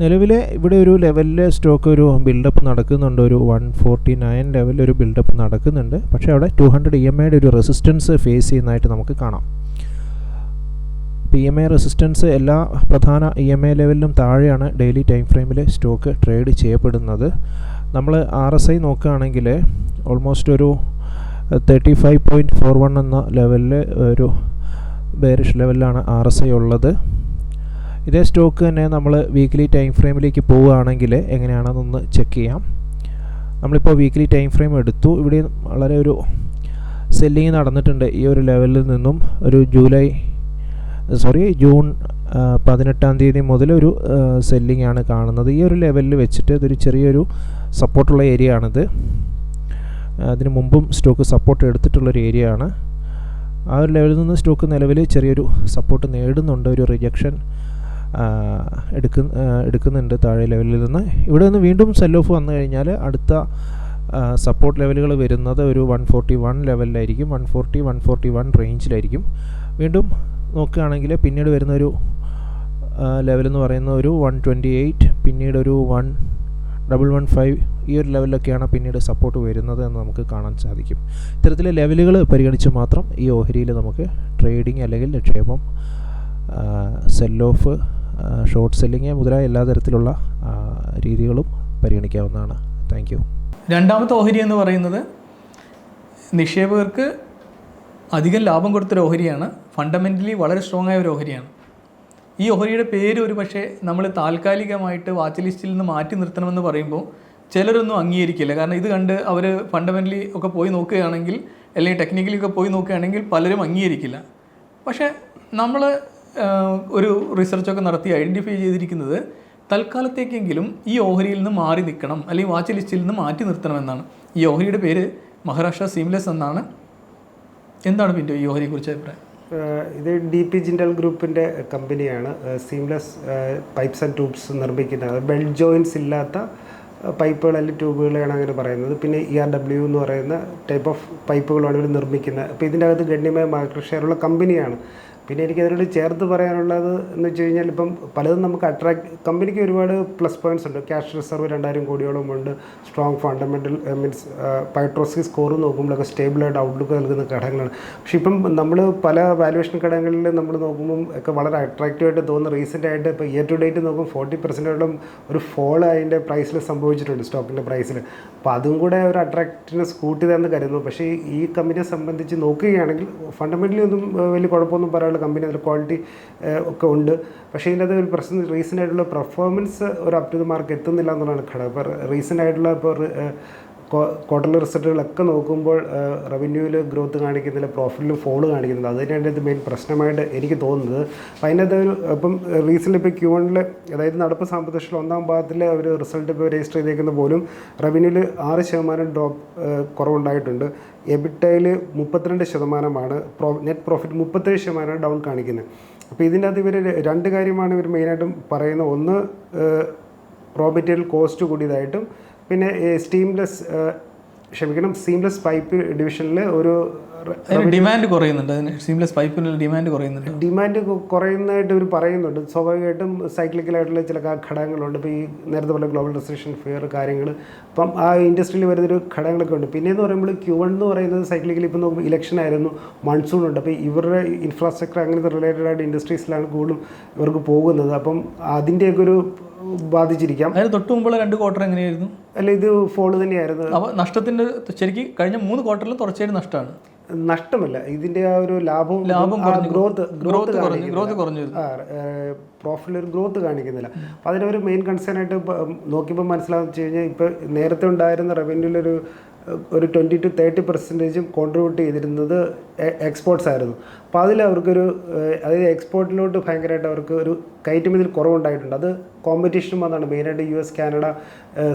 നിലവിലെ ഇവിടെ ഒരു ലെവലിൽ സ്റ്റോക്ക് ഒരു ബിൽഡപ്പ് നടക്കുന്നുണ്ട്. ഒരു വൺ ഫോർട്ടി നയൻ ലെവലിൽ ഒരു ബിൽഡപ്പ് നടക്കുന്നുണ്ട്. പക്ഷേ അവിടെ ടു ഹൺഡ്രഡ് ഇ എം ഐയുടെ ഒരു റെസിസ്റ്റൻസ് ഫേസ് ചെയ്യുന്നതായിട്ട് നമുക്ക് കാണാം. പി എം എ റെസിസ്റ്റൻസ് എല്ലാ പ്രധാന ഇ എം എ ലെവലിലും താഴെയാണ് ഡെയിലി ടൈം ഫ്രെയിമിൽ സ്റ്റോക്ക് ട്രേഡ് ചെയ്യപ്പെടുന്നത്. നമ്മൾ ആർ എസ് ഐ നോക്കുകയാണെങ്കിൽ ഓൾമോസ്റ്റ് ഒരു thirty five point four one എന്ന ലെവലിൽ ഒരു ബെയറിഷ് ലെവലിലാണ് ആർ എസ് ഐ ഉള്ളത്. ഇതേ സ്റ്റോക്ക് തന്നെ നമ്മൾ വീക്ക്ലി ടൈം ഫ്രെയിമിലേക്ക് പോവുകയാണെങ്കിൽ എങ്ങനെയാണെന്നൊന്ന് ചെക്ക് ചെയ്യാം. നമ്മളിപ്പോൾ വീക്ക്ലി ടൈം ഫ്രെയിം എടുത്തു. ഇവിടെ വളരെ ഒരു സെല്ലിങ് നടന്നിട്ടുണ്ട് ഈ ഒരു ലെവലിൽ നിന്നും. ഒരു ജൂലൈ സോറി ജൂൺ പതിനെട്ടാം തീയതി മുതൽ ഒരു സെല്ലിംഗ് ആണ് കാണുന്നത്. ഈ ഒരു ലെവലിൽ വെച്ചിട്ട് ഇതൊരു ചെറിയൊരു സപ്പോർട്ടുള്ള ഏരിയ ആണിത്. അതിന് മുമ്പും സ്റ്റോക്ക് സപ്പോർട്ട് എടുത്തിട്ടുള്ളൊരു ഏരിയ ആണ്. ആ ഒരു ലെവലിൽ നിന്ന് സ്റ്റോക്ക് നിലവിൽ ചെറിയൊരു സപ്പോർട്ട് നേടുന്നുണ്ട്. ഒരു റിജക്ഷൻ എടുക്ക എടുക്കുന്നുണ്ട് താഴെ ലെവലിൽ നിന്ന്. ഇവിടെ നിന്ന് വീണ്ടും സെൽ ഓഫ് വന്നു കഴിഞ്ഞാൽ അടുത്ത സപ്പോർട്ട് ലെവലുകൾ വരുന്നത് ഒരു one forty one ലെവലിലായിരിക്കും one forty one forty one റേഞ്ചിലായിരിക്കും വീണ്ടും നോക്കുകയാണെങ്കിൽ പിന്നീട് വരുന്ന ഒരു ലെവൽ എന്ന് പറയുന്ന ഒരു വൺ ട്വന്റി എയ്റ്റ് പിന്നീട് ഒരു വൺ ഡബിൾ വൺ ഫൈവ് ഈ ഒരു ലെവലിലൊക്കെയാണ് പിന്നീട് സപ്പോർട്ട് വരുന്നത് എന്ന് നമുക്ക് കാണാൻ സാധിക്കും. ഇത്തരത്തിലെ ലെവലുകൾ പരിഗണിച്ച് മാത്രം ഈ ഓഹരിയിൽ നമുക്ക് ട്രേഡിംഗ് അല്ലെങ്കിൽ നിക്ഷേപം സെൽ ഓഫ് ഷോർട്ട് സെല്ലിങ് മുതലായ എല്ലാ തരത്തിലുള്ള രീതികളും പരിഗണിക്കാവുന്നതാണ്. താങ്ക് രണ്ടാമത്തെ ഓഹരി എന്ന് പറയുന്നത് നിക്ഷേപകർക്ക് അധികം ലാഭം കൊടുത്തൊരു ഓഹരിയാണ്. ഫണ്ടമെന്റലി വളരെ സ്ട്രോങ് ആയ ഒരു ഓഹരിയാണ്. ഈ ഓഹരിയുടെ പേര് ഒരു പക്ഷേ നമ്മൾ താൽക്കാലികമായിട്ട് വാച്ച് ലിസ്റ്റിൽ നിന്ന് മാറ്റി നിർത്തണമെന്ന് പറയുമ്പോൾ ചിലരൊന്നും അംഗീകരിക്കില്ല. കാരണം ഇത് കണ്ട് അവർ ഫണ്ടമെന്റലി ഒക്കെ പോയി നോക്കുകയാണെങ്കിൽ അല്ലെങ്കിൽ ടെക്നിക്കലി ഒക്കെ പോയി നോക്കുകയാണെങ്കിൽ പലരും അംഗീകരിക്കില്ല. പക്ഷേ നമ്മൾ ഒരു റിസർച്ചൊക്കെ നടത്തി ഐഡന്റിഫൈ ചെയ്തിരിക്കുന്നത് തൽക്കാലത്തേക്കെങ്കിലും ഈ ഓഹരിയിൽ നിന്ന് മാറി നിൽക്കണം അല്ലെങ്കിൽ വാച്ച് ലിസ്റ്റിൽ നിന്ന് മാറ്റി നിർത്തണമെന്നാണ് ഈ ഓഹരിയുടെ പേര് മഹാരാഷ്ട്ര സീംലെസ് എന്നാണ്. എന്താണ് പിന്നെ ഈ ഓഹരിയെക്കുറിച്ച് അഭിപ്രായം? ഇത് ഡി പി ജിൻഡൽ ഗ്രൂപ്പിന്റെ കമ്പനിയാണ്. സീംലെസ് പൈപ്സ് ആൻഡ് ട്യൂബ്സ് നിർമ്മിക്കുന്നത്. ബെൽറ്റ് ജോയിൻസ് ഇല്ലാത്ത പൈപ്പുകൾ അല്ലെങ്കിൽ ട്യൂബുകളാണ് അങ്ങനെ പറയുന്നത്. പിന്നെ ഇ ആർ ഡബ്ല്യു എന്ന് പറയുന്ന ടൈപ്പ് ഓഫ് പൈപ്പുകളാണ് ഇവർ നിർമ്മിക്കുന്നത്. അപ്പോൾ ഇതിന്റെ അകത്ത് ഗണ്യമായ മാർക്കറ്റ് ഉള്ള കമ്പനിയാണ്. പിന്നെ എനിക്ക് അതിനോട് ചേർത്ത് പറയാനുള്ളത് എന്ന് വെച്ച് കഴിഞ്ഞാൽ ഇപ്പം പലതും നമുക്ക് അട്രാക്ട് കമ്പനിക്ക് ഒരുപാട് പ്ലസ് പോയിന്റ്സ് ഉണ്ട്. ക്യാഷ് റിസർവ് രണ്ടായിരം കോടിയോളം ഉണ്ട്. Strong fundamental means Piotroski score നോക്കുമ്പോഴൊക്കെ സ്റ്റേബിളായിട്ട് ഔട്ട്ലുക്ക് നൽകുന്ന ഘടകങ്ങളാണ്. പക്ഷേ ഇപ്പം നമ്മൾ പല വാലുവേഷൻ ഘടകങ്ങളിൽ നമ്മൾ നോക്കുമ്പം ഒക്കെ വളരെ അട്രാക്റ്റീവായിട്ട് തോന്നുന്ന റീസെന്റ് ആയിട്ട് ഇപ്പോൾ ഇയർ ടു ഡേറ്റ് നോക്കുമ്പോൾ ഫോർട്ടി പെർസെന്റോളം ഒരു ഫോൾ അതിന്റെ പ്രൈസിൽ സംഭവിച്ചിട്ടുണ്ട് സ്റ്റോക്കിന്റെ പ്രൈസിൽ അപ്പോൾ അതും കൂടെ ഒരു അട്രാക്റ്റീവ്നെസ് കൂട്ടിയതെന്ന് കരുതുന്നു. പക്ഷേ ഈ കമ്പനിയെ സംബന്ധിച്ച് നോക്കുകയാണെങ്കിൽ ഫണ്ടമെന്റലി ഒന്നും വലിയ കുഴപ്പമൊന്നും പറയാനുള്ള കമ്പനി അതിൽ ക്വാളിറ്റി ഒക്കെ ഉണ്ട്. പക്ഷേ ഇതിനകത്ത് ഒരു പ്രശ്നം റീസെന്റ് ആയിട്ടുള്ള പെർഫോമൻസ് ഒരു അപ് ടു ദ മാർക്ക് എത്തുന്നില്ല എന്നുള്ളതാണ് ഘടകം. ഇപ്പോൾ റീസെന്റ് ആയിട്ടുള്ള ഇപ്പോൾ ക്വാർട്ടർലി റിസൾട്ടുകളൊക്കെ നോക്കുമ്പോൾ റവന്യൂവിൽ ഗ്രോത്ത് കാണിക്കുന്നില്ല പ്രോഫിറ്റിൽ ഫോൾ കാണിക്കുന്നില്ല അത് തന്നെയാണ് ഇത് മെയിൻ പ്രശ്നമായിട്ട് എനിക്ക് തോന്നുന്നത്. അപ്പം അതിനകത്ത് ഒരു ഇപ്പം റീസെന്റ് ഇപ്പോൾ ക്യൂ വണ്ണിൽ അതായത് നടപ്പ് സാമ്പത്തിക വർഷത്തിൽ ഒന്നാം ഭാഗത്തിൽ അവർ റിസൾട്ട് ഇപ്പോൾ രജിസ്റ്റർ ചെയ്തേക്കുന്ന പോലും റവന്യൂവിൽ ആറ് ശതമാനം ഡ്രോപ്പ് കുറവുണ്ടായിട്ടുണ്ട്. എബിറ്റയിൽ മുപ്പത്തിരണ്ട് ശതമാനമാണ് പ്രോ നെറ്റ് പ്രോഫിറ്റ് മുപ്പത്തേഴ് ശതമാനമാണ് ഡൗൺ കാണിക്കുന്നത്. അപ്പോൾ ഇതിന്റെ അകത്ത് ഇവർ രണ്ട് കാര്യമാണ് ഇവർ മെയിനായിട്ടും പറയുന്നത്. ഒന്ന് റോ മെറ്റീരിയൽ കോസ്റ്റ് കൂടിയതായിട്ടും പിന്നെ സ്റ്റീംലെസ് ക്ഷമിക്കണം സീംലെസ് പൈപ്പ് ഡിവിഷനിൽ ഒരു ഡിമാൻഡ് കുറയുന്നുണ്ട് അതിന് സീംലെസ് പൈപ്പിന് ഡിമാൻഡ് കുറയുന്നുണ്ട്. ഡിമാൻഡ് കുറയുന്നതായിട്ട് ഇവർ പറയുന്നുണ്ട്. സ്വാഭാവികമായിട്ടും സൈക്ലിക്കലായിട്ടുള്ള ചില ഘടകങ്ങളുണ്ട്. ഇപ്പോൾ ഈ നേരത്തെ പറഞ്ഞ ഗ്ലോബൽ റെസ്ട്രിക്ഷൻ ഫിയർ കാര്യങ്ങൾ അപ്പം ആ ഇൻഡസ്ട്രിയിൽ വരുന്നൊരു ഘടകങ്ങളൊക്കെ ഉണ്ട്. പിന്നെ എന്ന് പറയുമ്പോൾ ക്യൂ വൺ എന്ന് പറയുന്നത് സൈക്ലിക്കലി ഇപ്പോൾ നോക്കുമ്പോൾ ഇലക്ഷൻ ആയിരുന്നു മൺസൂൺ ഉണ്ട്. അപ്പോൾ ഇവരുടെ ഇൻഫ്രാസ്ട്രക്ചർ അങ്ങനത്തെ റിലേറ്റഡ് ആയിട്ട് ഇൻഡസ്ട്രീസിലാണ് കൂടുതലും ഇവർക്ക് പോകുന്നത്. അപ്പം അതിന്റെയൊക്കെ ഒരു ബാധിച്ചിരിക്കാം. അതിന് തൊട്ട് മുമ്പുള്ള രണ്ട് ക്വാർട്ടർ എങ്ങനെയായിരുന്നു? അല്ല ഇത് ഫോൾ തന്നെയായിരുന്നു. അപ്പോൾ നഷ്ടത്തിന്റെ ശരിക്കും കഴിഞ്ഞ മൂന്ന് ക്വാർട്ടറിലും തുടർച്ചയായിട്ട് നഷ്ടമാണ്. നഷ്ടമല്ല. ഇതിന്റെ ആ ഒരു ലാഭവും ലാഭം ഗ്രോത്ത് ഗ്രോത്ത് കുറഞ്ഞു ഗ്രോത്ത് കുറഞ്ഞു വരുന്നു പ്രോഫിറ്റിൽ ഒരു ഗ്രോത്ത് കാണിക്കുന്നില്ല. അപ്പോൾ അതിന്റെ ഒരു മെയിൻ കൺസേൺ ആയിട്ട് നോക്കിയപ്പോൾ മനസ്സിലാകുന്ന വെച്ച് കഴിഞ്ഞാൽ ഇപ്പോൾ നേരത്തെ ഉണ്ടായിരുന്ന റവന്യൂലൊരു ഒരു ട്വന്റി ടു തേർട്ടി പെർസെന്റേജും കോൺട്രിബ്യൂട്ട് ചെയ്തിരുന്നത് എക്സ്പോർട്സ് ആയിരുന്നു. അപ്പോൾ അതിൽ അവർക്കൊരു അതായത് എക്സ്പോർട്ടിലോട്ട് ഭയങ്കരമായിട്ട് അവർക്ക് ഒരു കയറ്റുമതിയിൽ കുറവുണ്ടായിട്ടുണ്ട്. അത് കോമ്പറ്റീഷനും വന്നാണ് മെയിനായിട്ട് U S Canada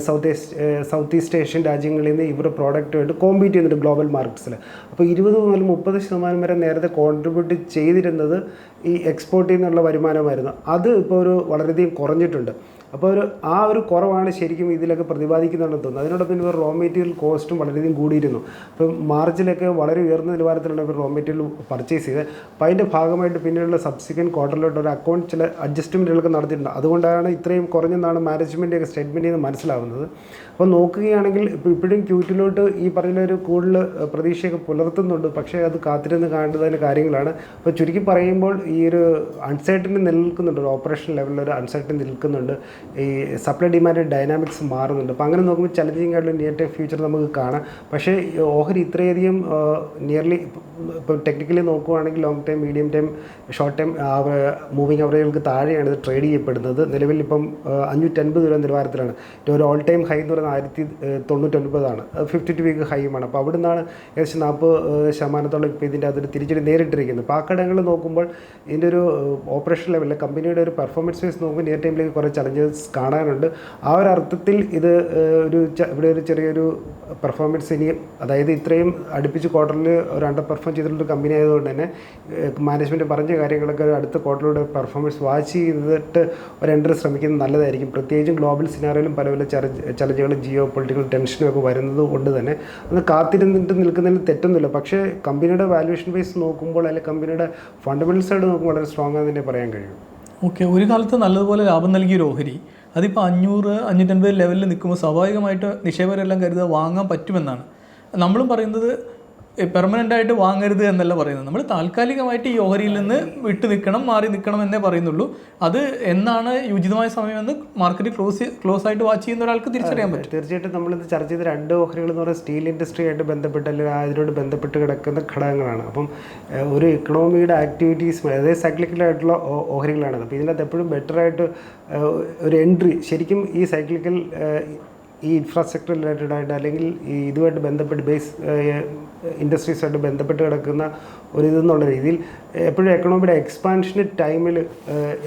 south east south east Asian രാജ്യങ്ങളിൽ നിന്ന് ഇവരുടെ പ്രോഡക്റ്റുമായിട്ട് കോമ്പീറ്റ് ചെയ്യുന്നുണ്ട് ഗ്ലോബൽ മാർക്കറ്റ്സിൽ അപ്പോൾ ഇരുപത് മുതൽ മുപ്പത് ശതമാനം വരെ നേരത്തെ കോൺട്രിബ്യൂട്ട് ചെയ്തിരുന്നത് ഈ എക്സ്പോർട്ടിൽ നിന്നുള്ള വരുമാനമായിരുന്നു. അത് ഇപ്പോൾ ഒരു വളരെയധികം കുറഞ്ഞിട്ടുണ്ട്. അപ്പോൾ ഒരു ആ ഒരു കുറവാണ് ശരിക്കും ഇതിലൊക്കെ പ്രതിപാദിക്കുന്നുണ്ടെന്ന് തോന്നുന്നു. അതിനോടൊപ്പം ഇവർ റോ മെറ്റീരിയൽ കോസ്റ്റും വളരെയധികം കൂടിയിരുന്നു. അപ്പം മാർച്ചിലൊക്കെ വളരെ ഉയർന്ന നിലവാരത്തിലാണ് ഇവർ റോ മെറ്റീരിയൽ പർച്ചേസ് ചെയ്തത്. അപ്പം അതിന്റെ ഭാഗമായിട്ട് പിന്നീടുള്ള സബ്സിക്വന്റ് ക്വാർട്ടറിലോട്ട് ഒരു അക്കൗണ്ട് ചില അഡ്ജസ്റ്റ്മെന്റുകളൊക്കെ നടത്തിയിട്ടുണ്ട്. അതുകൊണ്ടാണ് ഇത്രയും കുറഞ്ഞെന്നാണ് മാനേജ്മെന്റ് ഒക്കെ സ്റ്റേറ്റ്മെന്റിൽ നിന്ന് മനസ്സിലാവുന്നത്. അപ്പോൾ നോക്കുകയാണെങ്കിൽ ഇപ്പോൾ ഇപ്പോഴും ക്യൂറ്റിലോട്ട് ഈ പറയുന്ന ഒരു കൂടുതൽ പ്രതീക്ഷയൊക്കെ പുലർത്തുന്നുണ്ട്. പക്ഷേ അത് കാത്തിരുന്ന് കാണേണ്ടതിന്റെ കാര്യങ്ങളാണ്. അപ്പോൾ ചുരുക്കി പറയുമ്പോൾ ഈ ഒരു അൺസർട്ടനിറ്റി നിലനിൽക്കുന്നുണ്ട്. ഒരു ഓപ്പറേഷൻ ലെവലിൽ ഒരു അൺസർട്ടനിറ്റി നിൽക്കുന്നുണ്ട്. ഈ സപ്ലൈ ഡിമാൻഡ് ഡൈനാമിക്സ് മാറുന്നുണ്ട്. അപ്പോൾ അങ്ങനെ നോക്കുമ്പോൾ ചലഞ്ചിങ് ആയിട്ടുള്ള നിയർ ടൈം ഫ്യൂച്ചർ നമുക്ക് കാണാം. പക്ഷേ ഓഹരി ഇത്രയധികം നിയർലി ഇപ്പം ടെക്നിക്കലി നോക്കുവാണെങ്കിൽ long time medium time short time moving അവറേജുകൾക്ക് താഴെയാണ് ഇത് ട്രേഡ് ചെയ്യപ്പെടുന്നത്. നിലവിൽ ഇപ്പം അഞ്ഞൂറ്റൻപത് രൂപ നിലവാരത്തിലാണ്. ഒരു ഓൾ ടൈം ഹൈ എന്ന് പറയുന്നത് ആയിരത്തി തൊണ്ണൂറ്റൊൻപതാണ്. ഫിഫ്റ്റി ടു വീക്ക് ഹൈയുമാണ് അപ്പോൾ അവിടെ നിന്നാണ് ഏകദേശം നാൽപ്പത് ശതമാനത്തോളം ഇപ്പോൾ ഇതിന്റെ അതൊരു തിരിച്ചടി നേരിട്ടിരിക്കുന്നത്. അപ്പോൾ ആ നോക്കുമ്പോൾ ഇതിന്റെ ഒരു ഓപ്പറേഷൻ ലെവലിൽ കമ്പനിയുടെ ഒരു പെർഫോമൻസ് വൈസ് നോക്കുമ്പോൾ നിയർ ടൈമിലേക്ക് കുറേ ചലഞ്ചസ് കാണാനുണ്ട്. ആ ഒരു അർത്ഥത്തിൽ ഇത് ഒരു ഇവിടെ ഒരു ചെറിയൊരു പെർഫോമൻസ് ഇനി അതായത് ഇത്രയും അടുപ്പിച്ച് ക്വാർട്ടറിൽ ഒരു അണ്ടർ പെർഫോം ചെയ്തിട്ടുള്ള കമ്പനി ആയതുകൊണ്ട് തന്നെ മാനേജ്മെന്റ് പറഞ്ഞ കാര്യങ്ങളൊക്കെ അടുത്ത ക്വാർട്ടറിലൂടെ പെർഫോമൻസ് വാച്ച് ചെയ്തിട്ട് ഒരു എൻട്രി ശ്രമിക്കുന്നത് നല്ലതായിരിക്കും. പ്രത്യേകിച്ചും ഗ്ലോബൽ സിനാറിയിലും പല പല ചലഞ്ചുകളും ജിയോ പൊളിറ്റിക്കൽ ടെൻഷനും ഒക്കെ വരുന്നത് കൊണ്ട് തന്നെ അത് കാത്തിരുന്നിട്ട് നിൽക്കുന്നതിൽ തെറ്റൊന്നുമില്ല. പക്ഷേ കമ്പനിയുടെ വാല്യുവേഷൻ വൈസ് നോക്കുമ്പോൾ അല്ലെങ്കിൽ കമ്പനിയുടെ ഫണ്ടമെന്റൽ സൈഡ് നോക്കുമ്പോൾ വളരെ സ്ട്രോങ് ആണെന്ന് തന്നെ പറയാൻ കഴിയും. ഓക്കെ ഒരു കാലത്ത് നല്ലതുപോലെ ലാഭം നൽകിയ ഓഹരി അതിപ്പോൾ അഞ്ഞൂറ് അഞ്ഞൂറ്റൻപത് ലെവലിൽ നിൽക്കുമ്പോൾ സ്വാഭാവികമായിട്ട് നിക്ഷേപകരെല്ലാം കരുതുക വാങ്ങാൻ പറ്റുമെന്നാണ്. നമ്മളും പറയുന്നത് പെർമനന്റ് ആയിട്ട് വാങ്ങരുത് എന്നല്ല പറയുന്നത്. നമ്മൾ താൽക്കാലികമായിട്ട് ഈ ഓഹരിയിൽ നിന്ന് വിട്ടു നിൽക്കണം മാറി നിൽക്കണം എന്നേ പറയുന്നുള്ളൂ. അത് എന്നാണ് യോജിതമായ സമയമെന്ന് മാർക്കറ്റ് ക്ലോസ് ക്ലോസ് ആയിട്ട് വാച്ച് ചെയ്യുന്ന ഒരാൾക്ക് തിരിച്ചറിയാൻ പറ്റും. തീർച്ചയായിട്ടും നമ്മളിത് ചർച്ച ചെയ്ത രണ്ട് ഓഹരികൾ എന്ന് പറയുന്നത് സ്റ്റീൽ ഇൻഡസ്ട്രി ആയിട്ട് ബന്ധപ്പെട്ട് അല്ലെങ്കിൽ അതിനോട് ബന്ധപ്പെട്ട് കിടക്കുന്ന ഘടകങ്ങളാണ്. അപ്പം ഒരു ഇക്കണോമിയുടെ ആക്ടിവിറ്റീസ് അതായത് സൈക്ലിക്കലായിട്ടുള്ള ഓഹരികളാണ് അപ്പോൾ ഇതിനകത്ത് എപ്പോഴും ബെറ്ററായിട്ട് ഒരു എൻട്രി ശരിക്കും ഈ സൈക്ലിക്കൽ ഈ ഇൻഫ്രാസ്ട്രക്ചർ റിലേറ്റഡ് ആയിട്ട് അല്ലെങ്കിൽ ഈ ഇതുമായിട്ട് ബന്ധപ്പെട്ട് ബേസ് ഇൻഡസ്ട്രീസായിട്ട് ബന്ധപ്പെട്ട് കിടക്കുന്ന ഒരു ഇതെന്നുള്ള രീതിയിൽ എപ്പോഴും എക്കണോമിയുടെ എക്സ്പാൻഷന് ടൈമിൽ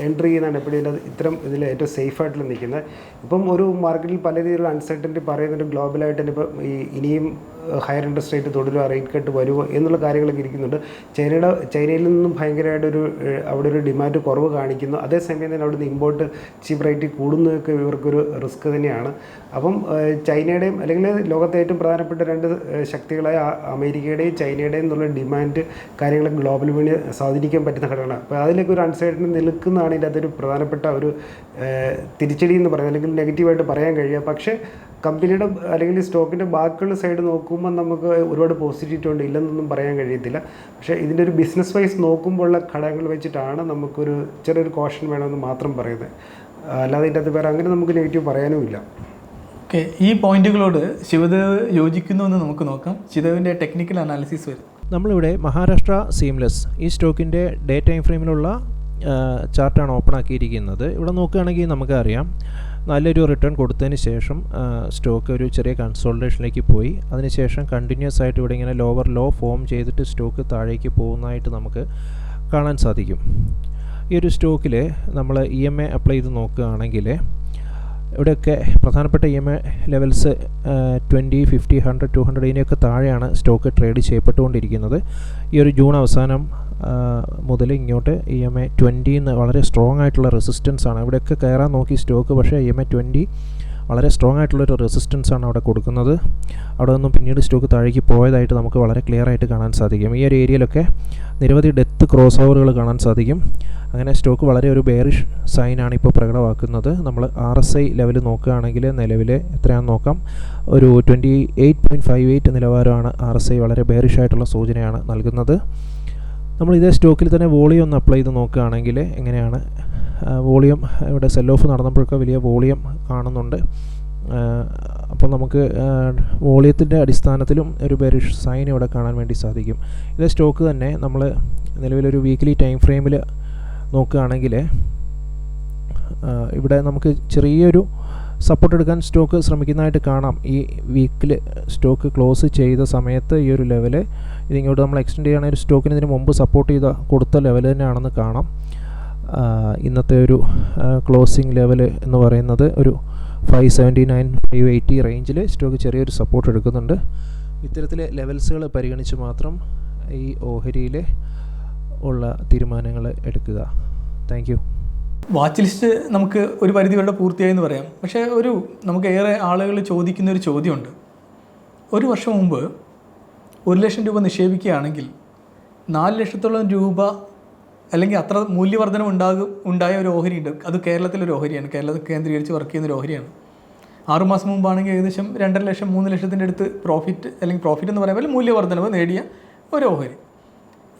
എൻട്രി ചെയ്യുന്നതാണ് എപ്പോഴും ഇതിന്റെ ഇത്തരം ഇതിൽ ഏറ്റവും സേഫായിട്ടുള്ള നിൽക്കുന്നത്. ഇപ്പം ഒരു മാർക്കറ്റിൽ പല രീതിയിലുള്ള അൺസർട്ടനിറ്റി പറയുന്നുണ്ട് ഗ്ലോബലായിട്ട് തന്നെ ഇപ്പം ഈ ഇനിയും ഹയർ ഇൻട്രസ്റ്റ് റേറ്റ് തുടരുമോ റേറ്റ് കട്ട് വരുമോ എന്നുള്ള കാര്യങ്ങളൊക്കെ ഇരിക്കുന്നുണ്ട്. ചൈനയുടെ ചൈനയിൽ നിന്നും ഭയങ്കരമായിട്ടൊരു അവിടെ ഒരു ഡിമാൻഡ് കുറവ് കാണിക്കുന്നു. അതേസമയം തന്നെ അവിടുന്ന് ഇമ്പോർട്ട് ചീപ്പ് റേറ്റ് കൂടുന്നതൊക്കെ ഇവർക്കൊരു റിസ്ക് തന്നെയാണ്. അപ്പം ചൈനയുടെയും അല്ലെങ്കിൽ ലോകത്തെ ഏറ്റവും പ്രധാനപ്പെട്ട രണ്ട് ശക്തികളായ അമേരിക്കയുടെയും ചൈനയുടെയും എന്നുള്ള ഡിമാൻഡ് കാര്യങ്ങളൊക്കെ ഗ്ലോബൽ വേണി സ്വാധീനിക്കാൻ പറ്റുന്ന ഘടകങ്ങളാണ്. അപ്പോൾ അതിലൊക്കെ ഒരു അൺസൈഡിന് നിൽക്കുന്നതാണ് ഇതിന്റെ അതൊരു പ്രധാനപ്പെട്ട ഒരു തിരിച്ചടി എന്ന് പറയുന്നത് അല്ലെങ്കിൽ നെഗറ്റീവായിട്ട് പറയാൻ കഴിയുക. പക്ഷേ കമ്പനിയുടെ അല്ലെങ്കിൽ സ്റ്റോക്കിന്റെ ബാക്കിയുള്ള സൈഡ് നോക്കുമ്പോൾ നമുക്ക് ഒരുപാട് പോസിറ്റിവിറ്റി ഉണ്ട്. ഇല്ലെന്നൊന്നും പറയാൻ കഴിയത്തില്ല. പക്ഷേ ഇതിന്റെ ഒരു ബിസിനസ് വൈസ് നോക്കുമ്പോഴുള്ള ഘടകങ്ങൾ വെച്ചിട്ടാണ് നമുക്കൊരു ചെറിയൊരു കോഷൻ വേണമെന്ന് മാത്രം പറയുന്നത്. അല്ലാതെ ഇതിന്റെ അത് വേറെ അങ്ങനെ നമുക്ക് നെഗറ്റീവ് പറയാനുമില്ല ഓക്കെ ഈ പോയിന്റുകളോട് ശിവദേവ് യോജിക്കുന്നു എന്ന് നമുക്ക് നോക്കാം. ശിവദേവിന്റെ ടെക്നിക്കൽ അനാലിസിസ് വരും. നമ്മളിവിടെ മഹാരാഷ്ട്ര സീംലെസ് ഈ സ്റ്റോക്കിന്റെ ഡേ ടൈം ഫ്രെയിമിലുള്ള ചാർട്ടാണ് ഓപ്പൺ ആക്കിയിരിക്കുന്നത്. ഇവിടെ നോക്കുകയാണെങ്കിൽ നമുക്കറിയാം നല്ലൊരു റിട്ടേൺ കൊടുത്തതിന് ശേഷം സ്റ്റോക്ക് ഒരു ചെറിയ കൺസോൾട്ടേഷനിലേക്ക് പോയി. അതിനുശേഷം കണ്ടിന്യൂസ് ആയിട്ട് ഇവിടെ ഇങ്ങനെ ലോവർ ലോ ഫോം ചെയ്തിട്ട് സ്റ്റോക്ക് താഴേക്ക് പോകുന്നതായിട്ട് നമുക്ക് കാണാൻ സാധിക്കും. ഈ ഒരു സ്റ്റോക്കിൽ നമ്മൾ ഇ എം എ അപ്ലൈ ചെയ്ത് നോക്കുകയാണെങ്കിൽ ഇവിടെയൊക്കെ പ്രധാനപ്പെട്ട E M A levels twenty fifty hundred two hundred ഇതിനെയൊക്കെ താഴെയാണ് സ്റ്റോക്ക് ട്രേഡ് ചെയ്യപ്പെട്ടുകൊണ്ടിരിക്കുന്നത്. ഈ ഒരു ജൂൺ അവസാനം മുതൽ ഇങ്ങോട്ട് ഇ എം എ ട്വന്റിന്ന് വളരെ സ്ട്രോങ് ആയിട്ടുള്ള റെസിസ്റ്റൻസ് ആണ് ഇവിടെയൊക്കെ കയറാൻ നോക്കി സ്റ്റോക്ക്. പക്ഷേ ഇ എം എ ട്വന്റി വളരെ സ്ട്രോങ് ആയിട്ടുള്ളൊരു റെസിസ്റ്റൻസ് ആണ് അവിടെ കൊടുക്കുന്നത്. അവിടെ നിന്നും പിന്നീട് സ്റ്റോക്ക് താഴേക്ക് പോയതായിട്ട് നമുക്ക് വളരെ ക്ലിയർ ആയിട്ട് കാണാൻ സാധിക്കും. ഈ ഒരു ഏരിയയിലൊക്കെ നിരവധി ഡെത്ത് ക്രോസ് ഓവറുകൾ കാണാൻ സാധിക്കും. അങ്ങനെ സ്റ്റോക്ക് വളരെ ഒരു ബെയറിഷ് സൈനാണ് ഇപ്പോൾ പ്രകടമാക്കുന്നത്. നമ്മൾ ആർ എസ് ഐ ലെവൽ നോക്കുകയാണെങ്കിൽ നിലവിൽ എത്രയാണെന്ന് നോക്കാം. ഒരു twenty eight point five eight നിലവാരമാണ് R S I വളരെ ബെയറിഷ് ആയിട്ടുള്ള സൂചനയാണ് നൽകുന്നത്. നമ്മൾ ഇതേ സ്റ്റോക്കിൽ തന്നെ വോളിയം ഒന്ന് അപ്ലൈ ചെയ്ത് നോക്കുകയാണെങ്കിൽ എങ്ങനെയാണ് വോളിയം ഇവിടെ സെൽ ഓഫ് നടന്നപ്പോഴൊക്കെ വലിയ വോളിയം കാണുന്നുണ്ട്. അപ്പോൾ നമുക്ക് വോളിയത്തിന്റെ അടിസ്ഥാനത്തിലും ഒരു ബെറിഷ് സൈൻ ഇവിടെ കാണാൻ വേണ്ടി സാധിക്കും. ഇതേ സ്റ്റോക്ക് തന്നെ നമ്മൾ നിലവിലൊരു വീക്ക്ലി ടൈം ഫ്രെയിമിൽ നോക്കുകയാണെങ്കിൽ ഇവിടെ നമുക്ക് ചെറിയൊരു സപ്പോർട്ട് എടുക്കാൻ സ്റ്റോക്ക് ശ്രമിക്കുന്നതായിട്ട് കാണാം. ഈ വീക്കിൽ സ്റ്റോക്ക് ക്ലോസ് ചെയ്ത സമയത്ത് ഈ ഒരു ലെവൽ ഇതിങ്ങോട്ട് നമ്മൾ എക്സ്റ്റെൻഡ് ചെയ്യുകയാണെങ്കിൽ ഒരു സ്റ്റോക്കിന് ഇതിന് മുമ്പ് സപ്പോർട്ട് ചെയ്ത കൊടുത്ത ലെവൽ തന്നെയാണെന്ന് കാണാം. ഇന്നത്തെ ഒരു ക്ലോസിംഗ് ലെവൽ എന്ന് പറയുന്നത് ഒരു five seventy nine five eighty റേഞ്ചിൽ സ്റ്റോക്ക് ചെറിയൊരു സപ്പോർട്ട് എടുക്കുന്നുണ്ട്. ഇത്തരത്തിലെ ലെവൽസുകൾ പരിഗണിച്ച് മാത്രം ഈ ഓഹരിയിലെ ഉള്ള തീരുമാനങ്ങൾ എടുക്കുക. താങ്ക് വാച്ച് ലിസ്റ്റ് നമുക്ക് ഒരു പരിധി വരെ പൂർത്തിയായി എന്ന് പറയാം. പക്ഷേ ഒരു നമുക്ക് ഏറെ ആളുകൾ ചോദിക്കുന്ന ഒരു ചോദ്യമുണ്ട്. ഒരു വർഷം മുമ്പ് ഒരു ലക്ഷം രൂപ നിക്ഷേപിക്കുകയാണെങ്കിൽ നാല് ലക്ഷത്തോളം രൂപ അല്ലെങ്കിൽ അത്ര മൂല്യവർധനം ഉണ്ടാകും ഉണ്ടായ ഒരു ഓഹരിയുണ്ട്. അത് കേരളത്തിലൊരു ഓഹരിയാണ്. കേരളത്തിൽ കേന്ദ്രീകരിച്ച് വർക്ക് ചെയ്യുന്ന ഒരു ഓഹരിയാണ്. ആറുമാസം മുമ്പാണെങ്കിൽ ഏകദേശം രണ്ടര ലക്ഷം മൂന്ന് ലക്ഷത്തിന്റെ അടുത്ത് പ്രോഫിറ്റ് അല്ലെങ്കിൽ പ്രോഫിറ്റ് എന്ന് പറയുമ്പോൾ മൂല്യവർധനവ് നേടിയ ഒരു ഓഹരി.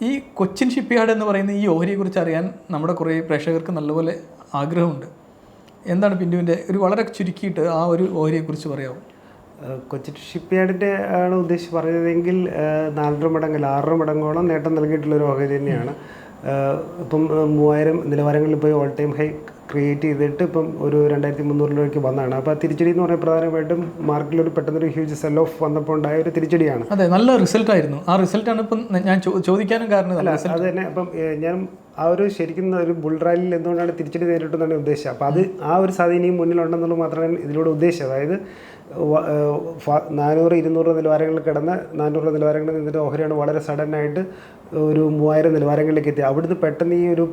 ഈ കൊച്ചിൻ ഷിപ്പ്യാർഡ് എന്ന് പറയുന്ന ഈ ഓഹരിയെക്കുറിച്ച് അറിയാൻ നമ്മുടെ കുറേ പ്രേക്ഷകർക്ക് നല്ലപോലെ ആഗ്രഹമുണ്ട്. എന്താണ് പിന്തുവിന്റെ ഒരു വളരെ ചുരുക്കിയിട്ട് ആ ഒരു ഓഹരിയെക്കുറിച്ച് പറയാമോ കൊച്ചിൻ ഷിപ്പ് ഷിപ്പ്യാർഡിന്റെ ആണ് ഉദ്ദേശിച്ച് പറഞ്ഞതെങ്കിൽ ഏഹ് നാലര മടങ്ങ് ആറര മടങ്ങോളം നേട്ടം നൽകിയിട്ടുള്ള ഒരു ഓഹരി തന്നെയാണ്. ഇപ്പം മൂവായിരം നിലവാരങ്ങളിൽ പോയി ഓൾ ടൈം ഹൈ ക്രിയേറ്റ് ചെയ്തിട്ട് ഇപ്പം ഒരു രണ്ടായിരത്തി മുന്നൂറ് രൂപയ്ക്ക് വന്നതാണ്. അപ്പോൾ ആ തിരിച്ചടി എന്ന് പറയുന്നത് പ്രധാനമായിട്ടും മാർക്കറ്റിൽ ഒരു പെട്ടെന്നൊരു ഹ്യൂജ് സെൽ ഓഫ് വന്നപ്പോൾ ഉണ്ടായ ഒരു തിരിച്ചടിയാണ്. അതെ നല്ല റിസൾട്ട് ആയിരുന്നു. ആ റിസൾട്ടാണ് ഇപ്പം ഞാൻ ചോദിക്കാനും കാരണം അല്ല. അത് തന്നെ. അപ്പം ഞാൻ ആ ഒരു ശരിക്കും ഒരു ബുൾ റാലിയിൽ എന്തുകൊണ്ടാണ് തിരിച്ചടി നേരിട്ടെന്നാണ് ഉദ്ദേശിച്ചത് അപ്പോൾ അത് ആ ഒരു സാധ്യത ഇനിയും മുന്നിലുണ്ടെന്നുള്ളത് മാത്രമാണ് ഇതിലൂടെ ഉദ്ദേശം. അതായത് നാനൂറ് ഇരുന്നൂറ് നിലവാരങ്ങളിൽ കിടന്ന് നാനൂറ് നിലവാരങ്ങളിൽ നിന്നിട്ട് ഓഹരിയാണ് വളരെ സഡനായിട്ട് ഒരു മൂവായിരം നിലവാരങ്ങളിലേക്ക് എത്തി അവിടുന്ന് പെട്ടെന്ന് ഈ ഒരു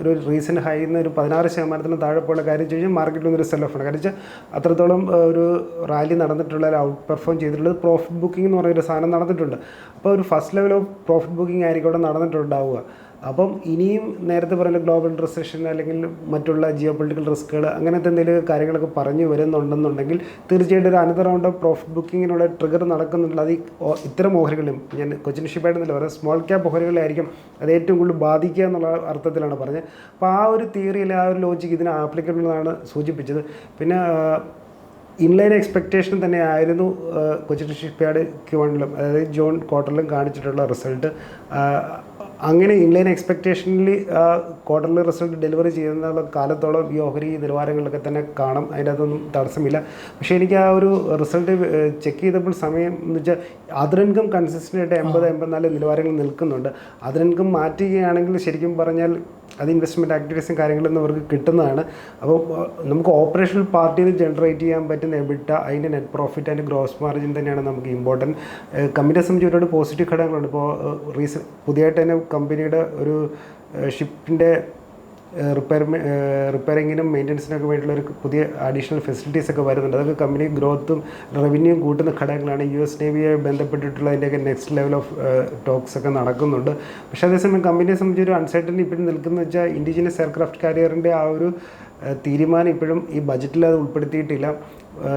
ഒരു റീസെന്റ് ഹൈ നിന്ന് ഒരു പതിനാറ് ശതമാനത്തിന് താഴെ പോലുള്ള കാര്യം ചോദിച്ചാൽ മാർക്കറ്റിൽ നിന്നൊരു ആണ്. കാരണം വെച്ചാൽ അത്രത്തോളം ഒരു റാലി നടന്നിട്ടുള്ള ഔട്ട് പെർഫോം ചെയ്തിട്ടുള്ളത് പ്രോഫിറ്റ് ബുക്കിംഗ് എന്ന് പറയുന്ന ഒരു സാധനം നടന്നിട്ടുണ്ട്. അപ്പോൾ ഒരു first level of profit booking ആയിരിക്കും അവിടെ നടന്നിട്ടുണ്ടാവുക. അപ്പം ഇനിയും നേരത്തെ പറഞ്ഞ ഗ്ലോബൽ റിസഷൻ അല്ലെങ്കിൽ മറ്റുള്ള ജിയോ പൊളിറ്റിക്കൽ റിസ്കുകൾ അങ്ങനത്തെ എന്തെങ്കിലും കാര്യങ്ങളൊക്കെ പറഞ്ഞു വരുന്നുണ്ടെന്നുണ്ടെങ്കിൽ തീർച്ചയായിട്ടും ഒരു അനന്തര റൗണ്ട് ഓഫ് പ്രോഫിറ്റ് ബുക്കിങ്ങിനുള്ള ട്രിഗർ നടക്കുന്നുണ്ട്. അത് ഇത്തരം ഓഹരികളും ഞാൻ കൊച്ചിൻ ഷിപ്പായിട്ടെന്നല്ല പറയുന്നത് സ്മോൾ ക്യാപ്പ് ഓഹരികളായിരിക്കും അത് ഏറ്റവും കൂടുതൽ ബാധിക്കുക എന്നുള്ള അർത്ഥത്തിലാണ് പറഞ്ഞത്. അപ്പോൾ ആ ഒരു തിയറിയിൽ ആ ഒരു ലോജിക്ക് ഇതിന് ആപ്ലിക്കബിൾ എന്നാണ് സൂചിപ്പിച്ചത്. പിന്നെ ഇൻലൈൻ എക്സ്പെക്റ്റേഷൻ തന്നെ ആയിരുന്നു കൊച്ചിൻ ഷിപ്പ്യാർഡ് ക്യൂ വണ്ണിലും അതായത് ജോൺ ക്വാർട്ടറിലും കാണിച്ചിട്ടുള്ള റിസൾട്ട് അങ്ങനെ ഇൻലൈൻ എക്സ്പെക്റ്റേഷനിൽ ക്വാർട്ടർലി റിസൾട്ട് ഡെലിവറി ചെയ്യുന്ന കാലത്തോളം ഈ ഓഹരി നിലവാരങ്ങളിലൊക്കെ തന്നെ കാണും. അതിന്റെ അതൊന്നും തടസ്സമില്ല. പക്ഷേ എനിക്ക് ആ ഒരു റിസൾട്ട് ചെക്ക് ചെയ്തപ്പോൾ സമയം എന്ന് വെച്ചാൽ അതർ ഇൻകം കൺസിസ്റ്റന്റ് ആയിട്ട് എൺപത് എൺപത്തിനാല് നിലവാരങ്ങൾ നിൽക്കുന്നുണ്ട്. അതർ ഇൻകം മാറ്റുകയാണെങ്കിൽ ശരിക്കും പറഞ്ഞാൽ അത് ഇൻവെസ്റ്റ്മെന്റ് ആക്ടിവിറ്റീസും കാര്യങ്ങളൊന്നും അവർക്ക് കിട്ടുന്നതാണ്. അപ്പോൾ നമുക്ക് ഓപ്പറേഷണൽ പാർട്ടിയിൽ ജനറേറ്റ് ചെയ്യാൻ പറ്റുന്ന എബിട്ട അതിന്റെ net profit and gross margin തന്നെയാണ് നമുക്ക് ഇമ്പോർട്ടന്റ് കമ്പനിയെ സംബന്ധിച്ച് ഒരുപാട് പോസിറ്റീവ് ഘടകങ്ങളുണ്ട്. ഇപ്പോൾ റീസൺ പുതിയതായിട്ട് തന്നെ കമ്പനിയുടെ ഒരു ഷിപ്പിന്റെ റിപ്പയർ റിപ്പയറിങ്ങിനും മെയിന്റനൻസിനൊക്കെ വേണ്ടിയുള്ള ഒരു പുതിയ അഡീഷണൽ ഫെസിലിറ്റീസ് ഒക്കെ വരുന്നുണ്ട്. അതൊക്കെ കമ്പനി ഗ്രോത്തും റവന്യൂ കൂട്ടുന്ന ഘടകങ്ങളാണ്. യു എസ് നേവിയുമായി ബന്ധപ്പെട്ടിട്ടുള്ള അതിന്റെയൊക്കെ നെക്സ്റ്റ് ലെവൽ ഓഫ് ടോക്സ് ഒക്കെ നടക്കുന്നുണ്ട്. പക്ഷേ അതേസമയം കമ്പനിയെ സംബന്ധിച്ച് ഒരു അൺസർട്ടനിറ്റി ഇപ്പോഴും നിൽക്കുന്ന വെച്ചാൽ ഇൻഡിജിനസ് എയർക്രാഫ്റ്റ് കാരിയറിന്റെ ആ ഒരു തീരുമാനം ഇപ്പോഴും ഈ ബജറ്റിൽ അത് ഉൾപ്പെടുത്തിയിട്ടില്ല.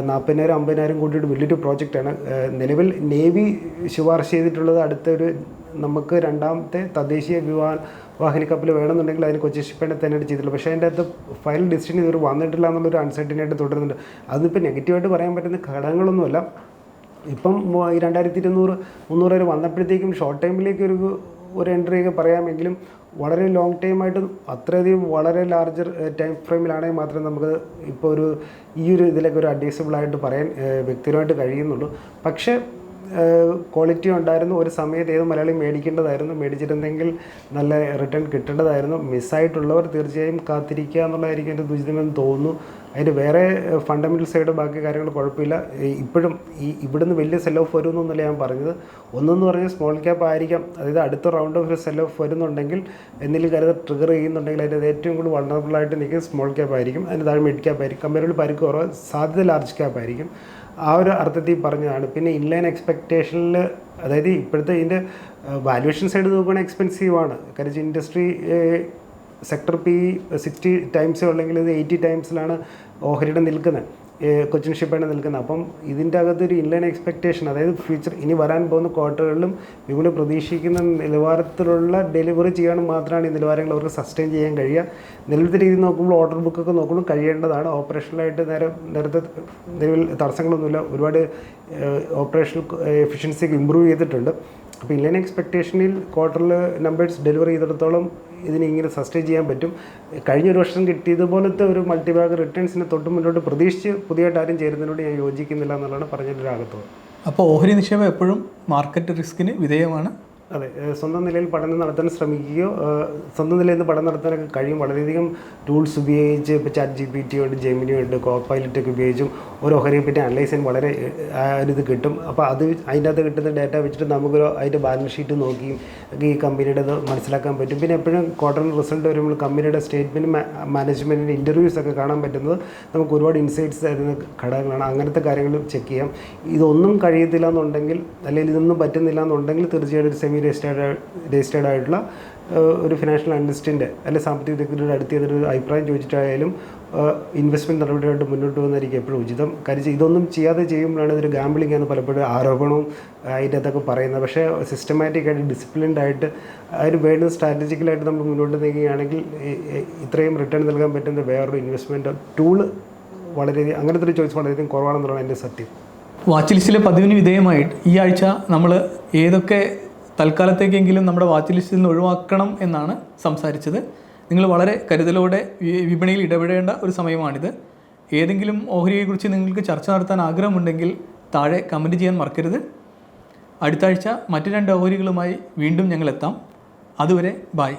നാൽപ്പതിനായിരം അമ്പതിനായിരം കോടിയുടെ വലിയൊരു പ്രോജക്റ്റാണ് നിലവിൽ നേവി ശുപാർശ ചെയ്തിട്ടുള്ളത് അടുത്തൊരു നമുക്ക് രണ്ടാമത്തെ തദ്ദേശീയ വിവാഹ വാഹിനി കപ്പൽ വേണമെന്നുണ്ടെങ്കിൽ അതിന് കൊച്ചി ഷിപ്പിനെ തന്നെ ചെയ്തിട്ടുള്ളൂ. പക്ഷേ അതിന്റെ അകത്ത് ഫൈനൽ ഡിസിഷൻ ഇതുവരെ വന്നിട്ടില്ല എന്നുള്ളൊരു അൺസർട്ടനി ആയിട്ട് തുടരുന്നുണ്ട്. അതിപ്പോൾ നെഗറ്റീവായിട്ട് പറയാൻ പറ്റുന്ന ഘടകങ്ങളൊന്നുമല്ല. ഇപ്പം ഈ രണ്ടായിരത്തി ഇരുന്നൂറ് മുന്നൂറ് വരെ വന്നപ്പോഴത്തേക്കും ഷോർട്ട് ടൈമിലേക്ക് ഒരു ഒരു എൻട്രി ഒക്കെ പറയാമെങ്കിലും വളരെ ലോങ് ടൈമായിട്ട് അത്രയധികം വളരെ ലാർജർ ടൈം ഫ്രെയിമിലാണെങ്കിൽ മാത്രമേ നമുക്ക് ഇപ്പോൾ ഒരു ഈ ഒരു ഇതിലേക്ക് ഒരു അഡ്വൈസബിൾ ആയിട്ട് പറയാൻ വ്യക്തിപരമായിട്ട് കഴിയുന്നുള്ളൂ. പക്ഷേ ക്വാളിറ്റി ഉണ്ടായിരുന്നു. ഒരു സമയത്ത് ഏത് മലയാളി മേടിക്കേണ്ടതായിരുന്നു? മേടിച്ചിരുന്നെങ്കിൽ നല്ല റിട്ടേൺ കിട്ടേണ്ടതായിരുന്നു. മിസ്സായിട്ടുള്ളവർ തീർച്ചയായും കാത്തിരിക്കുക എന്നുള്ളതായിരിക്കും എന്റെ ദുരിതമെന്ന് തോന്നുന്നു. അതിന്റെ വേറെ ഫണ്ടമെന്റൽ സൈഡ് ബാക്കി കാര്യങ്ങൾ കുഴപ്പമില്ല. ഇപ്പോഴും ഈ ഇവിടുന്ന് വലിയ സെൽ ഓഫ് വരുമെന്നൊന്നല്ല ഞാൻ പറഞ്ഞത്. ഒന്നെന്ന് പറഞ്ഞാൽ സ്മോൾ ക്യാപ്പ് ആയിരിക്കാം. അതായത് അടുത്ത റൗണ്ട് ഓഫ് ഒരു സെൽ ഓഫ് വരുന്നുണ്ടെങ്കിൽ എന്തെങ്കിലും കരുതൽ ട്രിഗർ ചെയ്യുന്നുണ്ടെങ്കിൽ അതിന്റെ ഏറ്റവും കൂടുതൽ വണ്ടർഫുൾ ആയിട്ട് നിൽക്കുന്നത് സ്മോൾ ക്യാപ്പ് ആയിരിക്കും. അതിന് താഴെ മിഡ് ക്യാപ്പ് ആയിരിക്കും. കമ്പനികൾ പരിക്ക് കുറവ് സാധ്യത ലാർജ് ക്യാപ്പ് ആയിരിക്കും. ആ ഒരു അർത്ഥത്തിൽ പറഞ്ഞതാണ്. പിന്നെ ഇൻലൈൻ എക്സ്പെക്റ്റേഷനിൽ അതായത് ഇപ്പോഴത്തെ ഇതിന്റെ വാല്യുവേഷൻ സൈഡ് നോക്കുകയാണെങ്കിൽ എക്സ്പെൻസീവാണ് കാര്യം industry sector P sixty times അല്ലെങ്കിൽ ഇത് എയ്റ്റി ടൈംസിലാണ് ഓഹരിയുടെ നിൽക്കുന്നത്. കൊച്ചിൻ ഷിപ്പാണ് നിൽക്കുന്നത്. അപ്പം ഇതിന്റെ അകത്തൊരു ഇൻലൈൻ എക്സ്പെക്റ്റേഷൻ അതായത് ഫ്യൂച്ചർ ഇനി വരാൻ പോകുന്ന ക്വാർട്ടറുകളിലും വിപണി പ്രതീക്ഷിക്കുന്ന നിലവാരത്തിലുള്ള ഡെലിവറി ചെയ്യാൻ മാത്രമാണ് ഈ നിലവാരങ്ങൾ അവർക്ക് സസ്റ്റെയിൻ ചെയ്യാൻ കഴിയുക. നിലവിലത്തെ രീതി നോക്കുമ്പോൾ ഓർഡർ ബുക്കൊക്കെ നോക്കുമ്പോൾ കഴിയേണ്ടതാണ്. ഓപ്പറേഷണലായിട്ട് നേരെ നേരത്തെ നിലവിൽ തടസ്സങ്ങളൊന്നുമില്ല. ഒരുപാട് ഓപ്പറേഷണൽ എഫിഷ്യൻസി ഇമ്പ്രൂവ് ചെയ്തിട്ടുണ്ട്. അപ്പോൾ ഇൻലൈൻ എക്സ്പെക്റ്റേഷനിൽ ക്വാർട്ടറിൽ നമ്പേഴ്സ് ഡെലിവറി ചെയ്തിടത്തോളം ഇതിനെ ഇങ്ങനെ സസ്റ്റെയിൻ ചെയ്യാൻ പറ്റും. കഴിഞ്ഞ ഒരു വർഷം കിട്ടിയതുപോലത്തെ ഒരു മൾട്ടിബാഗ് റിട്ടേൺസിനെ തൊട്ട് മുന്നോട്ട് പ്രതീക്ഷിച്ച് പുതിയതായിട്ട് ആരും ചേരുന്നതിനോട് ഞാൻ യോജിക്കുന്നില്ല എന്നുള്ളതാണ് പറഞ്ഞതിന്റെ അകത്തുള്ളത് അപ്പോൾ ഓഹരി നിക്ഷേപം എപ്പോഴും മാർക്കറ്റ് റിസ്കിന് വിധേയമാണ്. അതെ സ്വന്തം നിലയിൽ പഠനം നടത്താൻ ശ്രമിക്കുകയോ സ്വന്തം നിലയിൽ നിന്ന് പഠനം നടത്താനൊക്കെ കഴിയും. വളരെയധികം ടൂൾസ് ഉപയോഗിച്ച് ഇപ്പോൾ ചാറ്റ് ജി പി ടി ഉണ്ട് ജെമിനി ഉണ്ട് കോ പൈലറ്റൊക്കെ ഉപയോഗിച്ചും ഒരു പറ്റി അനലൈസ് ചെയ്യാൻ വളരെ ഏഹ്, ആ ഒരു ഇത് കിട്ടും. അപ്പോൾ അത് അതിന്റെ അകത്ത് കിട്ടുന്ന ഡാറ്റ വെച്ചിട്ട് നമുക്കൊരു അതിന്റെ ബാലൻസ് ഷീറ്റ് നോക്കിയും ഈ കമ്പനിയുടെ മനസ്സിലാക്കാൻ പറ്റും. പിന്നെ എപ്പോഴും ക്വാർട്ടർലി റിസൾട്ട് വരുമ്പോൾ കമ്പനിയുടെ സ്റ്റേറ്റ്മെന്റ് മാനേജ്മെന്റിന്റെ ഇന്റർവ്യൂസ് ഒക്കെ കാണാൻ പറ്റുന്നത് നമുക്ക് ഒരുപാട് ഇൻസൈറ്റ്സ് തരുന്ന ഘടകങ്ങളാണ്. അങ്ങനത്തെ കാര്യങ്ങൾ ചെക്ക് ചെയ്യാം. ഇതൊന്നും കഴിയത്തില്ല എന്നുണ്ടെങ്കിൽ അല്ലെങ്കിൽ ഇതൊന്നും പറ്റുന്നില്ല എന്നുണ്ടെങ്കിൽ തീർച്ചയായിട്ടും ഒരു സെമി രജിസ്റ്റേർഡ് രജിസ്റ്റേർഡ് ആയിട്ടുള്ള ഒരു ഫിനാൻഷ്യൽ അനലിസ്റ്റിന്റെ അല്ലെങ്കിൽ സാമ്പത്തിക വിദഗ്ധരുടെ അടുത്ത് ഏതൊരു അഭിപ്രായം ചോദിച്ചിട്ടായാലും ഇൻവെസ്റ്റ്മെന്റ് നടപടിയായിട്ട് മുന്നോട്ട് പോകുന്നതായിരിക്കും എപ്പോഴും ഉചിതം. കാര്യം ഇതൊന്നും ചെയ്യാതെ ചെയ്യുമ്പോഴാണ് ഇതൊരു ഗാംബ്ലിംഗ് എന്ന് പലപ്പോഴും ആരോപണവും അതിന്റെ അകത്തൊക്കെ പറയുന്നത്. പക്ഷേ സിസ്റ്റമാറ്റിക്കായിട്ട് ഡിസിപ്ലിൻഡ് ആയിട്ട് അതിന് വേണ്ടുന്ന സ്ട്രാറ്റജിക്കലായിട്ട് നമ്മൾ മുന്നോട്ട് നീങ്ങുകയാണെങ്കിൽ ഇത്രയും റിട്ടേൺ നൽകാൻ പറ്റുന്ന വേറൊരു ഇൻവെസ്റ്റ്മെന്റ് ടൂൾ വളരെയധികം അങ്ങനത്തെ ഒരു ചോയ്സ് വളരെയധികം കുറവാണെന്നുള്ളതാണ് എന്റെ സത്യം. വാച്ച് ലിസ്റ്റിലെ പതിവിന് വിധേയമായിട്ട് ഈ ആഴ്ച നമ്മൾ ഏതൊക്കെ തൽക്കാലത്തേക്കെങ്കിലും നമ്മുടെ വാച്ച് ലിസ്റ്റിൽ നിന്ന് ഒഴിവാക്കണം എന്നാണ് സംസാരിച്ചത്. നിങ്ങൾ വളരെ കരുതലോടെ വിപണിയിൽ ഇടപെടേണ്ട ഒരു സമയമാണിത്. ഏതെങ്കിലും ഓഹരിയെക്കുറിച്ച് നിങ്ങൾക്ക് ചർച്ച നടത്താൻ ആഗ്രഹമുണ്ടെങ്കിൽ താഴെ കമന്റ് ചെയ്യാൻ മറക്കരുത്. അടുത്ത ആഴ്ച മറ്റു രണ്ട് ഓഹരികളുമായി വീണ്ടും ഞങ്ങൾ എത്താം. അതുവരെ ബായ്